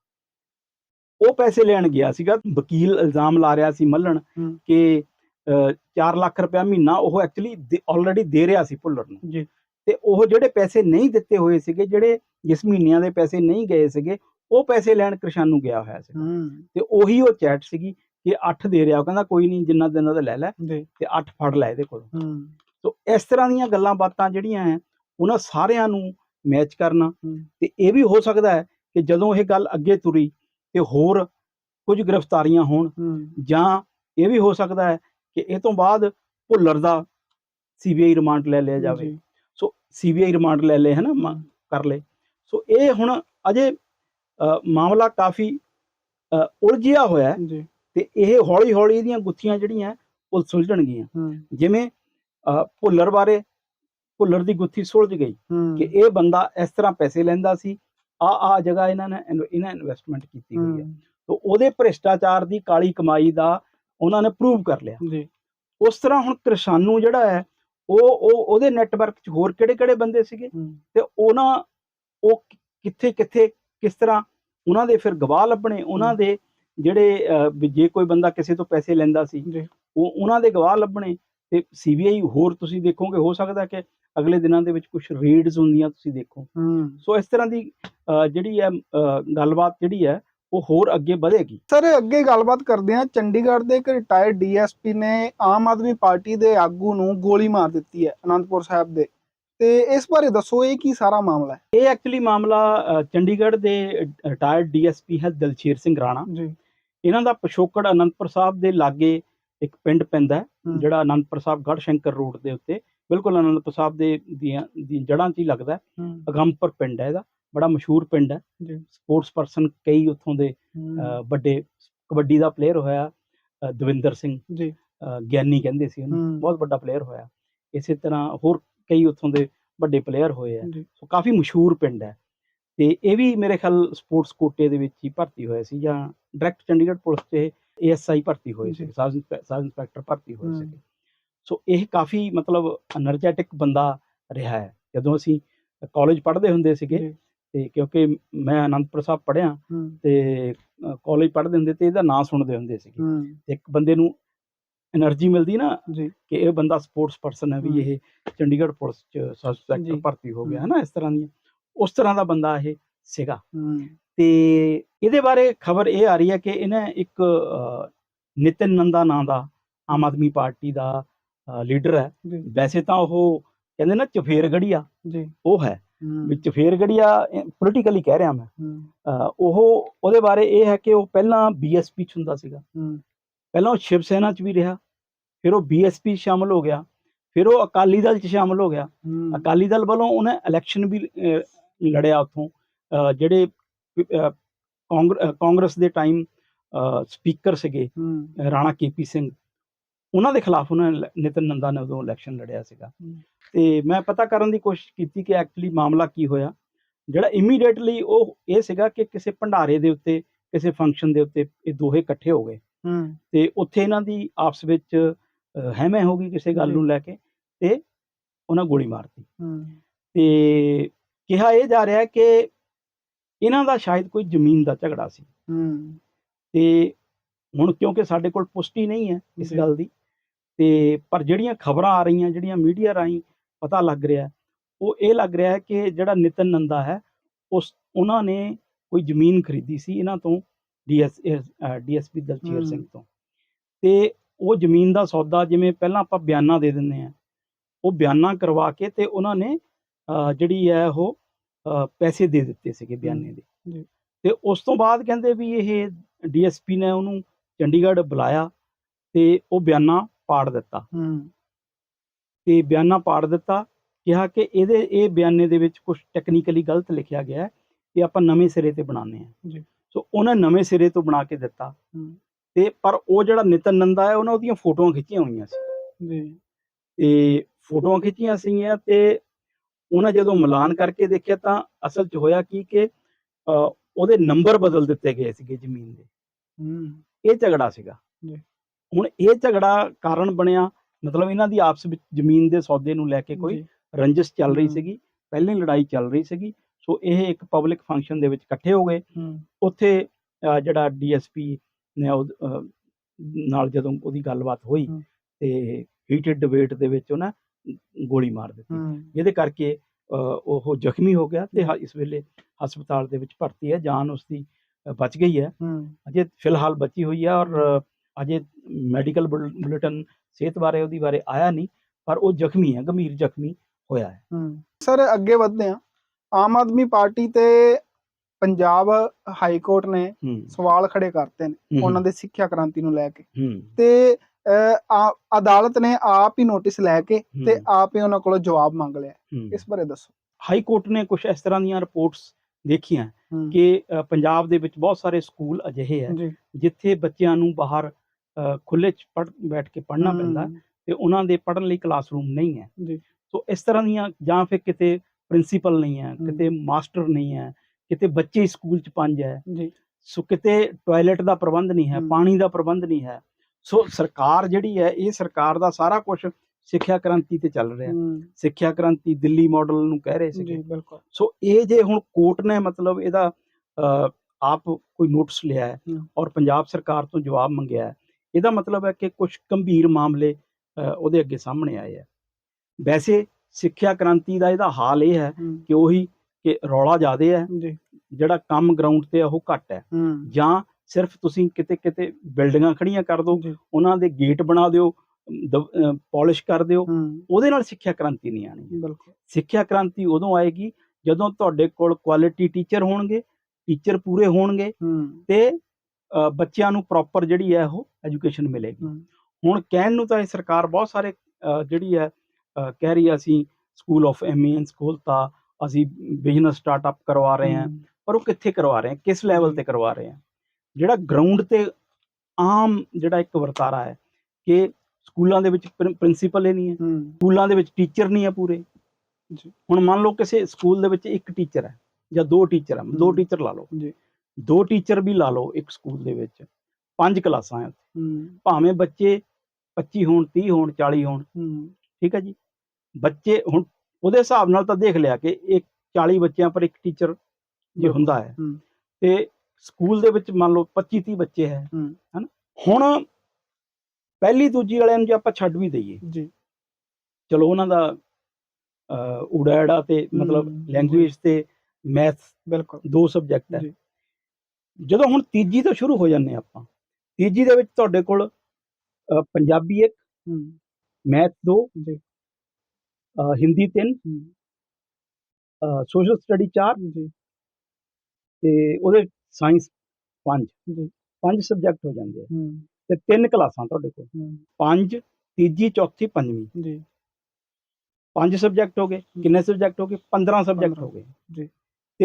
ਉਹ ਪੈਸੇ ਲੈਣ ਗਿਆ ਸੀਗਾ ਵਕੀਲ ਇਲਜ਼ਾਮ ਲਾ ਰਿਹਾ ਸੀ ਮੱਲਣ ਕਿ 4 ਲੱਖ ਰੁਪਇਆ ਮਹੀਨਾ ਉਹ ਐਕਚੁਅਲੀ ਆਲਰੇਡੀ ਦੇ ਰਿਹਾ ਸੀ ਭੁੱਲਰ ਨੂੰ। ਜੀ। ਤੇ ਉਹ ਜਿਹੜੇ ਪੈਸੇ ਨਹੀਂ ਦਿੱਤੇ ਹੋਏ ਸੀਗੇ ਜਿਹੜੇ ਜਿਸ ਮਹੀਨਿਆਂ ਦੇ ਪੈਸੇ ਨਹੀਂ ਗਏ ਸੀਗੇ ਉਹ ਪੈਸੇ ਲੈਣ ਕ੍ਰਿਸ਼ਾਨੂ ਗਿਆ ਹੋਇਆ ਸੀ। ਤੇ ਉਹੀ ਉਹ ਚੈਟ ਸੀਗੀ ਕਿ 8 ਦੇ ਰਿਹਾ ਉਹ ਕਹਿੰਦਾ ਕੋਈ ਨਹੀਂ ਜਿੰਨਾ ਦਿਨਾਂ ਦਾ ਲੈ ਲੈ ਤੇ 8 ਫੜ ਲੈ ਇਹਦੇ ਕੋਲੋਂ। ਸੋ ਇਸ ਤਰ੍ਹਾਂ ਦੀਆਂ ਗੱਲਾਂ ਬਾਤਾਂ ਜਿਹੜੀਆਂ ਹੈ ਉਹਨਾਂ ਸਾਰਿਆਂ ਨੂੰ ਮੈਚ ਕਰਨਾ। ਤੇ ਇਹ ਵੀ ਹੋ ਸਕਦਾ ਹੈ ਕਿ ਜਦੋਂ ਇਹ ਗੱਲ ਅੱਗੇ ਤੁਰੀ ਤੇ ਹੋਰ ਕੁਝ ਗ੍ਰਿਫਤਾਰੀਆਂ ਹੋਣ ਜਾਂ ਇਹ ਵੀ ਹੋ ਸਕਦਾ ਹੈ ਕਿ ਇਹ ਤੋਂ ਬਾਅਦ ਭੁੱਲਰ ਦਾ ਸੀਬੀਆਈ ਰਿਮਾਂਡ ਲੈ ਲਿਆ ਜਾਵੇ। ਸੋ ਸੀਬੀਆਈ ਰਿਮਾਂਡ ਲੈ ਲੇ ਹੈ ਨਾ ਮ- ਕਰ ਲੇ ਸੋ ਇਹ ਹੁਣ ਅਜੇ ਮਾਮਲਾ ਕਾਫੀ ਉਲਝਿਆ ਹੋਇਆ ਹੈ। ਤੇ ਇਹ ਹੌਲੀ ਹੌਲੀ ਇਹਦੀਆਂ ਗੁੱਥੀਆਂ ਜਿਹੜੀਆਂ ਉਹ ਸੁਲਝਣਗੀਆਂ। ਜਿਵੇਂ ਭੁੱਲਰ ਬਾਰੇ ਭੁੱਲਰ ਦੀ ਗੁੱਥੀ ਸੁਲਝ ਗਈ ਕਿ ਇਹ ਬੰਦਾ ਇਸ ਤਰ੍ਹਾਂ ਪੈਸੇ ਲੈਂਦਾ ਸੀ ਆ ਆ ਜਗ੍ਹਾ ਇਹਨਾਂ ਨੇ ਇਹਨਾਂ ਇਨਵੈਸਟਮੈਂਟ ਕੀਤੀ ਹੋਈ ਹੈ। ਤਾਂ ਉਹਦੇ ਭ੍ਰਿਸ਼ਟਾਚਾਰ ਦੀ ਕਾਲੀ ਕਮਾਈ ਦਾ ਉਹਨਾਂ ਨੇ ਪ੍ਰੂਵ ਕਰ ਲਿਆ। ਜੀ। ਉਸ ਤਰ੍ਹਾਂ ਹੁਣ ਕਿਰਸਾਨੂ ਜਿਹੜਾ ਹੈ ਉਹ ਉਹ ਉਹਦੇ ਨੈਟਵਰਕ 'ਚ ਹੋਰ ਕਿਹੜੇ-ਕਿਹੜੇ ਬੰਦੇ ਸੀਗੇ? ਤੇ ਉਹਨਾਂ ਉਹ ਕਿੱਥੇ ਕਿੱਥੇ ਕਿਸ ਤਰ੍ਹਾਂ ਉਹਨਾਂ ਦੇ ਫਿਰ ਗਵਾਹ ਲੱਭਣੇ ਉਹਨਾਂ। ਦੇ ਜਿਹੜੇ ਜੇ ਕੋਈ ਬੰਦਾ ਕਿਸੇ ਤੋਂ ਪੈਸੇ ਲੈਂਦਾ ਸੀ ਉਹ ਉਹਨਾਂ ਦੇ ਗਵਾਹ ਲੱਭਣੇ। ਤੇ ਸੀਬੀਆਈ ਹੋਰ ਤੁਸੀਂ ਦੇਖੋਗੇ ਹੋ ਸਕਦਾ ਕਿ ਅਗਲੇ ਦਿਨਾਂ ਦੇ ਵਿੱਚ ਕੁਝ ਰੇਡਸ ਹੁੰਦੀਆਂ ਤੁਸੀਂ ਦੇਖੋ। ਹੂੰ। ਸੋ ਇਸ ਤਰ੍ਹਾਂ ਦੀ ਜਿਹੜੀ ਹੈ ਗੱਲਬਾਤ ਜਿਹੜੀ ਹੈ ਉਹ ਹੋਰ ਅੱਗੇ ਵਧੇਗੀ। ਸਰ ਅੱਗੇ ਗੱਲਬਾਤ ਕਰਦੇ ਹਾਂ। ਚੰਡੀਗੜ੍ਹ ਦੇ ਇੱਕ ਰਿਟਾਇਰਡ ਡੀਐਸਪੀ ਨੇ ਆਮ ਆਦਮੀ ਪਾਰਟੀ ਦੇ ਆਗੂ ਨੂੰ ਗੋਲੀ ਮਾਰ ਦਿੱਤੀ ਹੈ ਅਨੰਦਪੁਰ ਸਾਹਿਬ ਦੇ। ਤੇ ਇਸ ਬਾਰੇ ਦੱਸੋ ਇਹ ਕੀ ਸਾਰਾ ਮਾਮਲਾ ਹੈ? ਇਹ ਐਕਚੁਅਲੀ ਮਾਮਲਾ ਚੰਡੀਗੜ੍ਹ ਦੇ ਰਿਟਾਇਰਡ ਡੀਐਸਪੀ ਹੈ ਦਲਸ਼ੇਰ ਸਿੰਘ ਰਾਣਾ। ਜੀ। ਇਹਨਾਂ ਦਾ ਪਿਛੋਕੜ ਅਨੰਦਪੁਰ ਸਾਹਿਬ ਦੇ ਲਾਗੇ ਇੱਕ ਪਿੰਡ ਪੈਂਦਾ। ਜਿਹੜਾ ਅਨੰਦਪੁਰ ਸਾਹਿਬ ਗੜਸ਼ੰਕਰ ਰੋਡ ਦੇ ਉੱਤੇ। ਬਿਲਕੁਲ ਅਨੰਦਪੁਰ ਸਾਹਿਬ ਦੇ ਦੀਆਂ ਦੀ ਜੜ੍ਹਾਂ 'ਚ ਹੀ ਲੱਗਦਾ ਅਗੰਮਪੁਰ ਪਿੰਡ ਹੈ ਇਹਦਾ ਬੜਾ ਮਸ਼ਹੂਰ ਪਿੰਡ ਹੈ। ਜੀ। ਸਪੋਰਟਸ ਪਰਸਨ ਕਈ ਉੱਥੋਂ ਦੇ ਵੱਡੇ ਕਬੱਡੀ ਦਾ ਪਲੇਅਰ ਹੋਇਆ ਦਵਿੰਦਰ ਸਿੰਘ। ਜੀ। ਗਿਆਨੀ ਕਹਿੰਦੇ ਸੀ ਉਹਨੂੰ। ਬਹੁਤ ਵੱਡਾ ਪਲੇਅਰ ਹੋਇਆ। ਇਸੇ ਤਰ੍ਹਾਂ ਹੋਰ ਕਈ ਉੱਥੋਂ ਦੇ ਵੱਡੇ ਪਲੇਅਰ ਹੋਏ ਆ ਸੋ ਕਾਫੀ ਮਸ਼ਹੂਰ ਪਿੰਡ ਹੈ। ਤੇ ਇਹ ਵੀ ਮੇਰੇ ਖਿਆਲ ਸਪੋਰਟਸ ਕੋਟੇ ਦੇ ਵਿੱਚ ਹੀ ਭਰਤੀ ਹੋਇਆ ਸੀ ਜਾਂ ਡਾਇਰੈਕਟ ਚੰਡੀਗੜ੍ਹ ਪੁਲਿਸ 'ਚ ਏਐਸਆਈ ਭਰਤੀ ਹੋਏ ਸੀ। ਸਬ ਇੰਸਪੈ- ਸਬ ਇੰਸਪੈਕਟਰ ਭਰਤੀ ਹੋਏ। ਸੀ ਸੋ ਇਹ ਕਾਫੀ ਮਤਲਬ એનર્ਜੈਟਿਕ ਬੰਦਾ ਰਿਹਾ ਹੈ। ਜਦੋਂ ਅਸੀਂ ਕਾਲਜ ਪੜ੍ਹਦੇ ਹੁੰਦੇ ਸੀਗੇ ਤੇ ਕਿਉਂਕਿ ਮੈਂ ਆਨੰਦਪੁਰ ਸਾਹਿਬ ਪੜ੍ਹਿਆ ਤੇ ਕਾਲਜ ਪੜ੍ਹਦੇ ਹੁੰਦੇ ਤੇ ਇਹਦਾ ਨਾਂ ਸੁਣਦੇ ਹੁੰਦੇ ਸੀਗੇ। ਇੱਕ ਬੰਦੇ ਨੂੰ એનર્ਜੀ ਮਿਲਦੀ ਨਾ ਕਿ ਇਹ ਬੰਦਾ ਸਪੋਰਟਸ ਪਰਸਨ ਹੈ ਵੀ ਇਹ ਚੰਡੀਗੜ੍ਹ ਪੁਲਿਸ ਚ ਸਬ ਭਰਤੀ ਹੋ ਗਿਆ ਹੈ। ਨਾ ਇਸ ਤਰ੍ਹਾਂ ਦੀ ਉਸ ਤਰ੍ਹਾਂ ਦਾ ਬੰਦਾ ਇਹ ਸੀਗਾ। ਤੇ ਇਹਦੇ ਬਾਰੇ ਖਬਰ ਇਹ ਆ ਰਹੀ ਹੈ ਕਿ ਇਹਨੇ ਇੱਕ ਨਿਤਿਨ ਨੰਦਾ ਨਾਂ ਦਾ ਆਮ ਆਦਮੀ ਪਾਰਟੀ ਦਾ ਲੀਡਰ ਹੈ। ਵੈਸੇ ਤਾਂ ਉਹ ਕਹਿੰਦੇ ਨਾ ਚਫੇਰਗੜੀਆ ਜੀ। ਉਹ ਹੈ। ਵੀ ਚਫੇਰਗੜੀਆ ਪੋਲੀਟੀਕਲੀ ਕਹਿ ਰਿਹਾ ਮੈਂ। ਉਹ ਉਹਦੇ ਬਾਰੇ ਇਹ ਹੈ ਕਿ ਉਹ ਪਹਿਲਾਂ ਬੀਐਸਪੀ ਚ ਹੁੰਦਾ ਸੀਗਾ। ਪਹਿਲਾਂ ਉਹ ਸ਼ਿਵ ਸੈਨਾ ਚ ਵੀ ਰਿਹਾ ਫਿਰ ਉਹ ਬੀਐਸਪੀ ਸ਼ਾਮਲ ਹੋ ਗਿਆ ਫਿਰ ਉਹ ਅਕਾਲੀ ਦਲ ਚ ਸ਼ਾਮਲ ਹੋ ਗਿਆ। ਅਕਾਲੀ ਦਲ ਵੱਲੋਂ ਉਹਨੇ ਇਲੈਕਸ਼ਨ ਵੀ ਲੜਿਆ ਉੱਥੋਂ। ਜਿਹੜੇ ਕਾਂਗਰਸ ਦੇ ਟਾਈਮ ਸਪੀਕਰ ਸੀਗੇ। ਰਾਣਾ ਕੇਪੀ ਸਿੰਘ। ਉਹਨਾਂ ਦੇ ਖਿਲਾਫ ਉਹਨਾਂ ਨੇ ਨਿਤਿਨ ਨੰਦਾ ਨੇ ਉਦੋਂ ਇਲੈਕਸ਼ਨ ਲੜਿਆ ਸੀਗਾ। ਤੇ ਮੈਂ ਪਤਾ ਕਰਨ ਦੀ ਕੋਸ਼ਿਸ਼ ਕੀਤੀ ਕਿ ਐਕਚੁਅਲੀ ਮਾਮਲਾ ਕੀ ਹੋਇਆ। ਜਿਹੜਾ ਇਮੀਡੀਏਟਲੀ ਉਹ ਇਹ ਸੀਗਾ ਕਿ ਕਿਸੇ ਭੰਡਾਰੇ ਦੇ ਉੱਤੇ ਕਿਸੇ ਫੰਕਸ਼ਨ ਦੇ ਉੱਤੇ ਇਹ ਦੋਹੇ ਇਕੱਠੇ ਹੋ ਗਏ। ਤੇ ਉੱਥੇ ਇਹਨਾਂ ਦੀ ਆਪਸ ਵਿੱਚ ਹੈਮੇ ਹੋ ਗਈ ਕਿਸੇ ਗੱਲ। ਨੂੰ ਲੈ ਕੇ ਤੇ ਉਹਨਾਂ ਗੋਲੀ ਮਾਰਤੀ। ਤੇ ਕਿਹਾ ਇਹ ਜਾ ਰਿਹਾ ਕਿ ਇਹਨਾਂ ਦਾ ਸ਼ਾਇਦ ਕੋਈ ਜ਼ਮੀਨ ਦਾ ਝਗੜਾ ਸੀ। ਤੇ ਹੁਣ ਕਿਉਂਕਿ ਸਾਡੇ ਕੋਲ ਪੁਸ਼ਟੀ ਨਹੀਂ ਹੈ ਇਸ। ਗੱਲ ਦੀ ਤੇ ਪਰ ਜਿਹੜੀਆਂ ਖਬਰਾਂ ਆ ਰਹੀਆਂ ਜਿਹੜੀਆਂ ਮੀਡੀਆ ਰਾਹੀਂ ਪਤਾ ਲੱਗ ਰਿਹਾ ਉਹ ਇਹ ਲੱਗ ਰਿਹਾ ਹੈ ਕਿ ਜਿਹੜਾ ਨਿਤਨ ਨੰਦਾ ਹੈ ਉਸ ਉਹਨਾਂ ਨੇ ਕੋਈ ਜ਼ਮੀਨ ਖਰੀਦੀ ਸੀ ਇਹਨਾਂ ਤੋਂ ਡੀਐਸ ਡੀਐਸਪੀ ਦਲਚੀਰ ਹਮ। ਸਿੰਘ ਤੋਂ ਤੇ ਉਹ ਜ਼ਮੀਨ ਦਾ ਸੌਦਾ ਜਿਵੇਂ ਪਹਿਲਾਂ ਆਪਾਂ ਬਿਆਨਾ ਦੇ ਦਿੰਦੇ ਆ ਉਹ ਬਿਆਨਾ ਕਰਵਾ ਕੇ ਤੇ ਉਹਨਾਂ ਨੇ ਜਿਹੜੀ ਹੈ ਉਹ ਪੈਸੇ ਦੇ ਦਿੱਤੇ ਸੀਗੇ ਬਿਆਨੇ ਦੇ। ਤੇ ਉਸ ਤੋਂ ਬਾਅਦ ਕਹਿੰਦੇ ਵੀ ਇਹ ਡੀਐਸਪੀ ਨੇ ਉਹਨੂੰ ਚੰਡੀਗੜ੍ਹ ਬੁਲਾਇਆ ਤੇ ਉਹ ਬਿਆਨਾ ਪਾੜ ਦਿੱਤਾ। ਹੂੰ। ਤੇ ਬਿਆਨਾ ਪਾੜ ਦਿੱਤਾ ਕਿਹਾ ਕਿ ਇਹਦੇ ਇਹ ਬਿਆਨੇ ਦੇ ਵਿੱਚ ਕੁਝ ਟੈਕਨੀਕਲੀ ਗਲਤ ਲਿਖਿਆ ਗਿਆ ਹੈ ਕਿ ਆਪਾਂ ਨਵੇਂ ਸਿਰੇ ਤੇ ਬਣਾਉਂਦੇ ਆ ਜੀ। ਸੋ ਉਹਨਾਂ ਨਵੇਂ ਸਿਰੇ ਤੋਂ ਬਣਾ ਕੇ ਦਿੱਤਾ। ਹੂੰ। ਤੇ ਪਰ ਉਹ ਜਿਹੜਾ ਨਿਤਨ ਨੰਦਾ ਹੈ ਉਹਨਾਂ ਉਹਦੀਆਂ ਫੋਟੋਆਂ ਖਿੱਚੀਆਂ ਹੋਈਆਂ ਸੀ। ਜੀ। ਤੇ ਫੋਟੋਆਂ ਖਿੱਚੀਆਂ ਸੀਗੀਆਂ ਤੇ ਉਹਨਾਂ ਜਦੋਂ ਮਿਲਾਨ ਕਰਕੇ ਦੇਖਿਆ ਤਾਂ ਅਸਲ 'ਚ ਹੋਇਆ ਕੀ ਕਿ ਉਹਦੇ ਨੰਬਰ ਬਦਲ ਦਿੱਤੇ ਗਏ ਸੀਗੇ ਜ਼ਮੀਨ ਦੇ। ਹੂੰ। ਇਹ ਝਗੜਾ ਸੀਗਾ। ਜੀ। ਹੁਣ ਇਹ ਝਗੜਾ ਕਾਰਨ ਬਣਿਆ ਮਤਲਬ ਇਹਨਾਂ ਦੀ ਆਪਸ ਵਿੱਚ ਜ਼ਮੀਨ ਦੇ ਸੌਦੇ ਨੂੰ ਲੈ ਕੇ ਕੋਈ ਰੰਜਿਸ਼ ਚੱਲ ਰਹੀ। ਸੀਗੀ ਪਹਿਲਾਂ ਲੜਾਈ ਚੱਲ ਰਹੀ ਸੀਗੀ ਸੋ ਇਹ ਇੱਕ ਪਬਲਿਕ ਫੰਕਸ਼ਨ ਦੇ ਵਿੱਚ ਇਕੱਠੇ ਹੋ ਗਏ। ਉੱਥੇ ਜਿਹੜਾ ਡੀਐਸਪੀ ਨੇ ਉਹ, ਨਾਲ ਜਦੋਂ ਉਹਦੀ ਗੱਲਬਾਤ ਹੋਈ। ਤੇ ਹੀਟਡ ਡਿਬੇਟ ਦੇ ਵਿੱਚ ਉਹਨਾਂ ਗੋਲੀ ਮਾਰ ਦਿੱਤੀ। ਜਿਹਦੇ ਕਰਕੇ ਉਹ ਜ਼ਖਮੀ ਹੋ ਗਿਆ ਤੇ ਇਸ ਵੇਲੇ ਹਸਪਤਾਲ ਦੇ ਵਿੱਚ ਭਰਤੀ ਹੈ ਜਾਨ ਉਸਦੀ ਅਹ, ਬਚ ਗਈ ਹੈ। ਅਜੇ ਫਿਲਹਾਲ ਬਚੀ ਹੋਈ ਹੈ ਔਰ ਅਜੇ ਮੈਡੀਕਲ ਬੁਲੇਟਿਨ ਸਿਹਤ ਬਾਰੇ ਉਹਦੀ ਬਾਰੇ ਆਇਆ ਨਹੀਂ ਪਰ ਉਹ ਜ਼ਖਮੀ ਹੈ ਗੰਭੀਰ ਜ਼ਖਮੀ ਹੋਇਆ ਹੈ। ਸਰ ਅੱਗੇ ਵਧਦੇ ਹਾਂ। ਆਮ ਆਦਮੀ ਪਾਰਟੀ ਤੇ ਪੰਜਾਬ ਹਾਈ ਕੋਰਟ ਨੇ ਸਵਾਲ ਖੜੇ ਕਰਤੇ ਨੇ ਉਹਨਾਂ ਦੇ ਸਿੱਖਿਆ ਕ੍ਰਾਂਤੀ ਨੂੰ ਲੈ ਕੇ। ਤੇ ਆ- ਅਦਾਲਤ ਨੇ ਆਪ ਹੀ ਨੋਟਿਸ ਲੈ ਕੇ ਤੇ ਆਪ ਹੀ ਉਹਨਾਂ ਕੋਲੋਂ ਜਵਾਬ ਮੰਗ ਲਿਆ। ਇਸ ਬਾਰੇ ਦੱਸੋ। ਹਾਈ ਕੋਰਟ ਨੇ ਕੁਝ ਇਸ ਤਰ੍ਹਾਂ ਦੀਆਂ ਰਿਪੋਰਟਸ ਦੇਖੀਆਂ ਕਿ ਪੰਜਾਬ ਦੇ ਵਿੱਚ ਬਹੁਤ ਸਾਰੇ ਸਕੂਲ ਅਜਿਹੇ ਹੈ ਜਿੱਥੇ ਬੱਚਿਆਂ ਨੂੰ ਬਾਹਰ ਖੁੱਲੇ ਚ ਪੜ ਬੈਠ ਕੇ ਪੜ੍ਹਨਾ ਹੂੰ, ਪੈਂਦਾ ਤੇ ਉਹਨਾਂ ਦੇ ਪੜ੍ਹਨ ਲਈ ਕਲਾਸਰੂਮ ਨਹੀਂ ਹੈ। ਜੀ। ਸੋ ਇਸ ਤਰ੍ਹਾਂ ਦੀਆਂ ਜਾਂ ਫਿਰ ਕਿਤੇ ਪ੍ਰਿੰਸੀਪਲ ਨਹੀਂ ਹੈ। ਕਿਤੇ ਮਾਸਟਰ ਨਹੀਂ ਹੈ ਕਿਤੇ ਬੱਚੇ ਸਕੂਲ ਚ ਪੰਜ ਹੈ। ਜੀ। ਸੋ ਕਿਤੇ ਟਾਇਲਟ ਦਾ ਪ੍ਰਬੰਧ ਨਹੀਂ ਹੈ। ਪਾਣੀ ਦਾ ਪ੍ਰਬੰਧ ਨਹੀਂ ਹੈ। ਸੋ ਸਰਕਾਰ ਜਿਹੜੀ ਹੈ ਇਹ ਸਰਕਾਰ ਦਾ ਸਾਰਾ ਕੁਝ ਸਿੱਖਿਆ ਕ੍ਰਾਂਤੀ ਤੇ ਚੱਲ ਰਿਹਾ। ਸਿੱਖਿਆ ਕ੍ਰਾਂਤੀ ਦਿੱਲੀ ਮਾਡਲ ਨੂੰ ਕਹਿ ਰਹੇ ਜੀ ਸੀਗੇ ਬਿਲਕੁਲ। ਸੋ ਇਹ ਜੇ ਹੁਣ ਕੋਰਟ ਨੇ ਮਤਲਬ ਇਹਦਾ ਆਪ ਕੋਈ ਨੋਟਿਸ ਲਿਆ ਹੈ। ਔਰ ਪੰਜਾਬ ਸਰਕਾਰ ਤੋਂ ਜਵਾਬ ਮੰਗਿਆ ਹੈ ਇਹਦਾ ਮਤਲਬ ਹੈ ਕਿ ਕੁਝ ਗੰਭੀਰ ਮਾਮਲੇ ਉਹਦੇ ਅੱਗੇ ਸਾਹਮਣੇ ਆਏ ਹੈ ਵੈਸੇ ਸਿੱਖਿਆ ਕ੍ਰਾਂਤੀ ਦਾ ਇਹਦਾ ਹਾਲ ਇਹ ਹੈ ਕਿ ਉਹੀ ਕਿ ਰੌਲਾ ਜ਼ਿਆਦੇ ਹੈ ਜਿਹੜਾ ਕੰਮ ਗਰਾਊਂਡ ਤੇ ਉਹ ਘੱਟ ਹੈ। ਜਾਂ ਸਿਰਫ ਤੁਸੀਂ ਕਿਤੇ ਕਿਤੇ ਬਿਲਡਿੰਗਾਂ ਖੜੀਆਂ ਕਰ ਦਿਓ ਉਹਨਾਂ ਦੇ ਗੇਟ ਬਣਾ ਦਿਓ ਪਾਲਿਸ਼ ਕਰ ਦਿਓ ਉਹਦੇ ਨਾਲ ਸਿੱਖਿਆ ਕ੍ਰਾਂਤੀ ਨਹੀਂ ਆਣੀ ਬਿਲਕੁਲ। ਸਿੱਖਿਆ ਕ੍ਰਾਂਤੀ ਉਦੋਂ ਆਏਗੀ ਜਦੋਂ ਤੁਹਾਡੇ ਕੋਲ ਕੁਆਲਿਟੀ ਟੀਚਰ ਹੋਣਗੇ ਟੀਚਰ ਪੂਰੇ ਹੋਣਗੇ ਤੇ ਬੱਚਿਆਂ ਨੂੰ ਪ੍ਰੋਪਰ ਜਿਹੜੀ ਹੈ ਉਹ ਐਜੂਕੇਸ਼ਨ ਮਿਲੇਗੀ। ਹੁਣ ਕਹਿਣ ਨੂੰ ਤਾਂ ਇਹ ਸਰਕਾਰ ਬਹੁਤ ਸਾਰੇ ਜਿਹੜੀ ਹੈ ਕਹਿ ਰਹੀ ਹੈ ਅਸੀਂ ਸਕੂਲ ਆਫ ਐਮੀਨਸ ਖੋਲਤਾ ਅਸੀਂ ਬਿਜ਼ਨਸ ਸਟਾਰਟਅਪ ਕਰਵਾ ਰਹੇ ਹਾਂ। ਪਰ ਉਹ ਕਿੱਥੇ ਕਰਵਾ ਰਹੇ ਹਾਂ? ਕਿਸ ਲੈਵਲ ਤੇ ਕਰਵਾ ਰਹੇ ਹਾਂ? ਜਿਹੜਾ ਗਰਾਊਂਡ ਤੇ ਆਮ ਜਿਹੜਾ ਇੱਕ ਵਰਤਾਰਾ ਹੈ ਕਿ ਸਕੂਲਾਂ ਦੇ ਵਿੱਚ ਪ੍ਰਿੰਸੀਪਲ ਹੀ ਨਹੀਂ ਹੈ। ਸਕੂਲਾਂ ਦੇ ਵਿੱਚ ਟੀਚਰ ਨਹੀਂ ਹੈ ਪੂਰੇ। ਜੀ। ਹੁਣ ਮੰਨ ਲਓ ਕਿਸੇ ਸਕੂਲ ਦੇ ਵਿੱਚ ਇੱਕ ਟੀਚਰ ਹੈ ਜਾਂ ਦੋ ਟੀਚਰ ਹੈ ਦੋ। ਟੀਚਰ ਲਾ ਲਓ। ਜੀ। ਦੋ ਟੀਚਰ ਵੀ ਲਾ ਲਓ ਇੱਕ ਸਕੂਲ ਦੇ ਵਿੱਚ ਪੰਜ ਕਲਾਸਾਂ ਹੂੰ। ਭਾਵੇਂ ਬੱਚੇ 25 ਹੋਣ 30 ਹੋਣ 40 ਹੋਣ ਠੀਕ ਹੈ ਜੀ? ਬੱਚੇ ਹੁਣ ਉਹਦੇ ਹਿਸਾਬ ਨਾਲ ਤਾਂ ਦੇਖ ਲਿਆ ਕਿ ਇੱਕ 40 ਬੱਚਿਆਂ ਪਰ ਇੱਕ ਟੀਚਰ ਜੇ। ਹੁੰਦਾ ਹੈ ਤੇ ਸਕੂਲ ਦੇ ਵਿੱਚ ਮੰਨ ਲਓ 25 30 ਬੱਚੇ ਹੈ ਹਨ? ਹੁਣ ਪਹਿਲੀ ਦੂਜੀ ਵਾਲਿਆਂ ਨੂੰ ਜੇ ਆਪਾਂ ਛੱਡ ਵੀ ਦਈਏ ਜੀ। ਚਲੋ ਉਹਨਾਂ ਦਾ ਉੜਾੜਾ ਤੇ ਮਤਲਬ ਲੈਂਗੁਏਜ ਤੇ ਮੈਥ ਬਿਲਕੁਲ। ਦੋ ਸਬਜੈਕਟ ਹੈ। ਜਦੋਂ ਹੁਣ ਤੀਜੀ ਤੋਂ ਸ਼ੁਰੂ ਹੋ ਜਾਂਦੇ ਆਪਾਂ ਤੀਜੀ ਦੇ ਵਿੱਚ ਤੁਹਾਡੇ ਕੋਲ ਪੰਜਾਬੀ ਇੱਕ ਹੂੰ। ਮੈਥ ਦੋ ਜੀ। ਹਿੰਦੀ ਤਿੰਨ ਸੋਸ਼ਲ ਸਟੱਡੀ ਚਾਰ ਜੀ। ਤੇ ਉਹਦੇ ਸਾਇੰਸ ਪੰਜ। ਜੀ। ਪੰਜ ਸਬਜੈਕਟ ਹੋ ਜਾਂਦੇ ਆ। ਤੇ ਤਿੰਨ ਕਲਾਸਾਂ ਤੁਹਾਡੇ ਕੋਲ। ਪੰਜ ਤੀਜੀ ਚੌਥੀ ਪੰਜਵੀਂ। ਜੀ। ਪੰਜ ਸਬਜੈਕਟ ਹੋ ਗਏ। ਕਿੰਨੇ ਸਬਜੈਕਟ ਹੋ ਗਏ? 15 ਸਬਜੈਕਟ। ਹੋ ਗਏ। ਜੀ।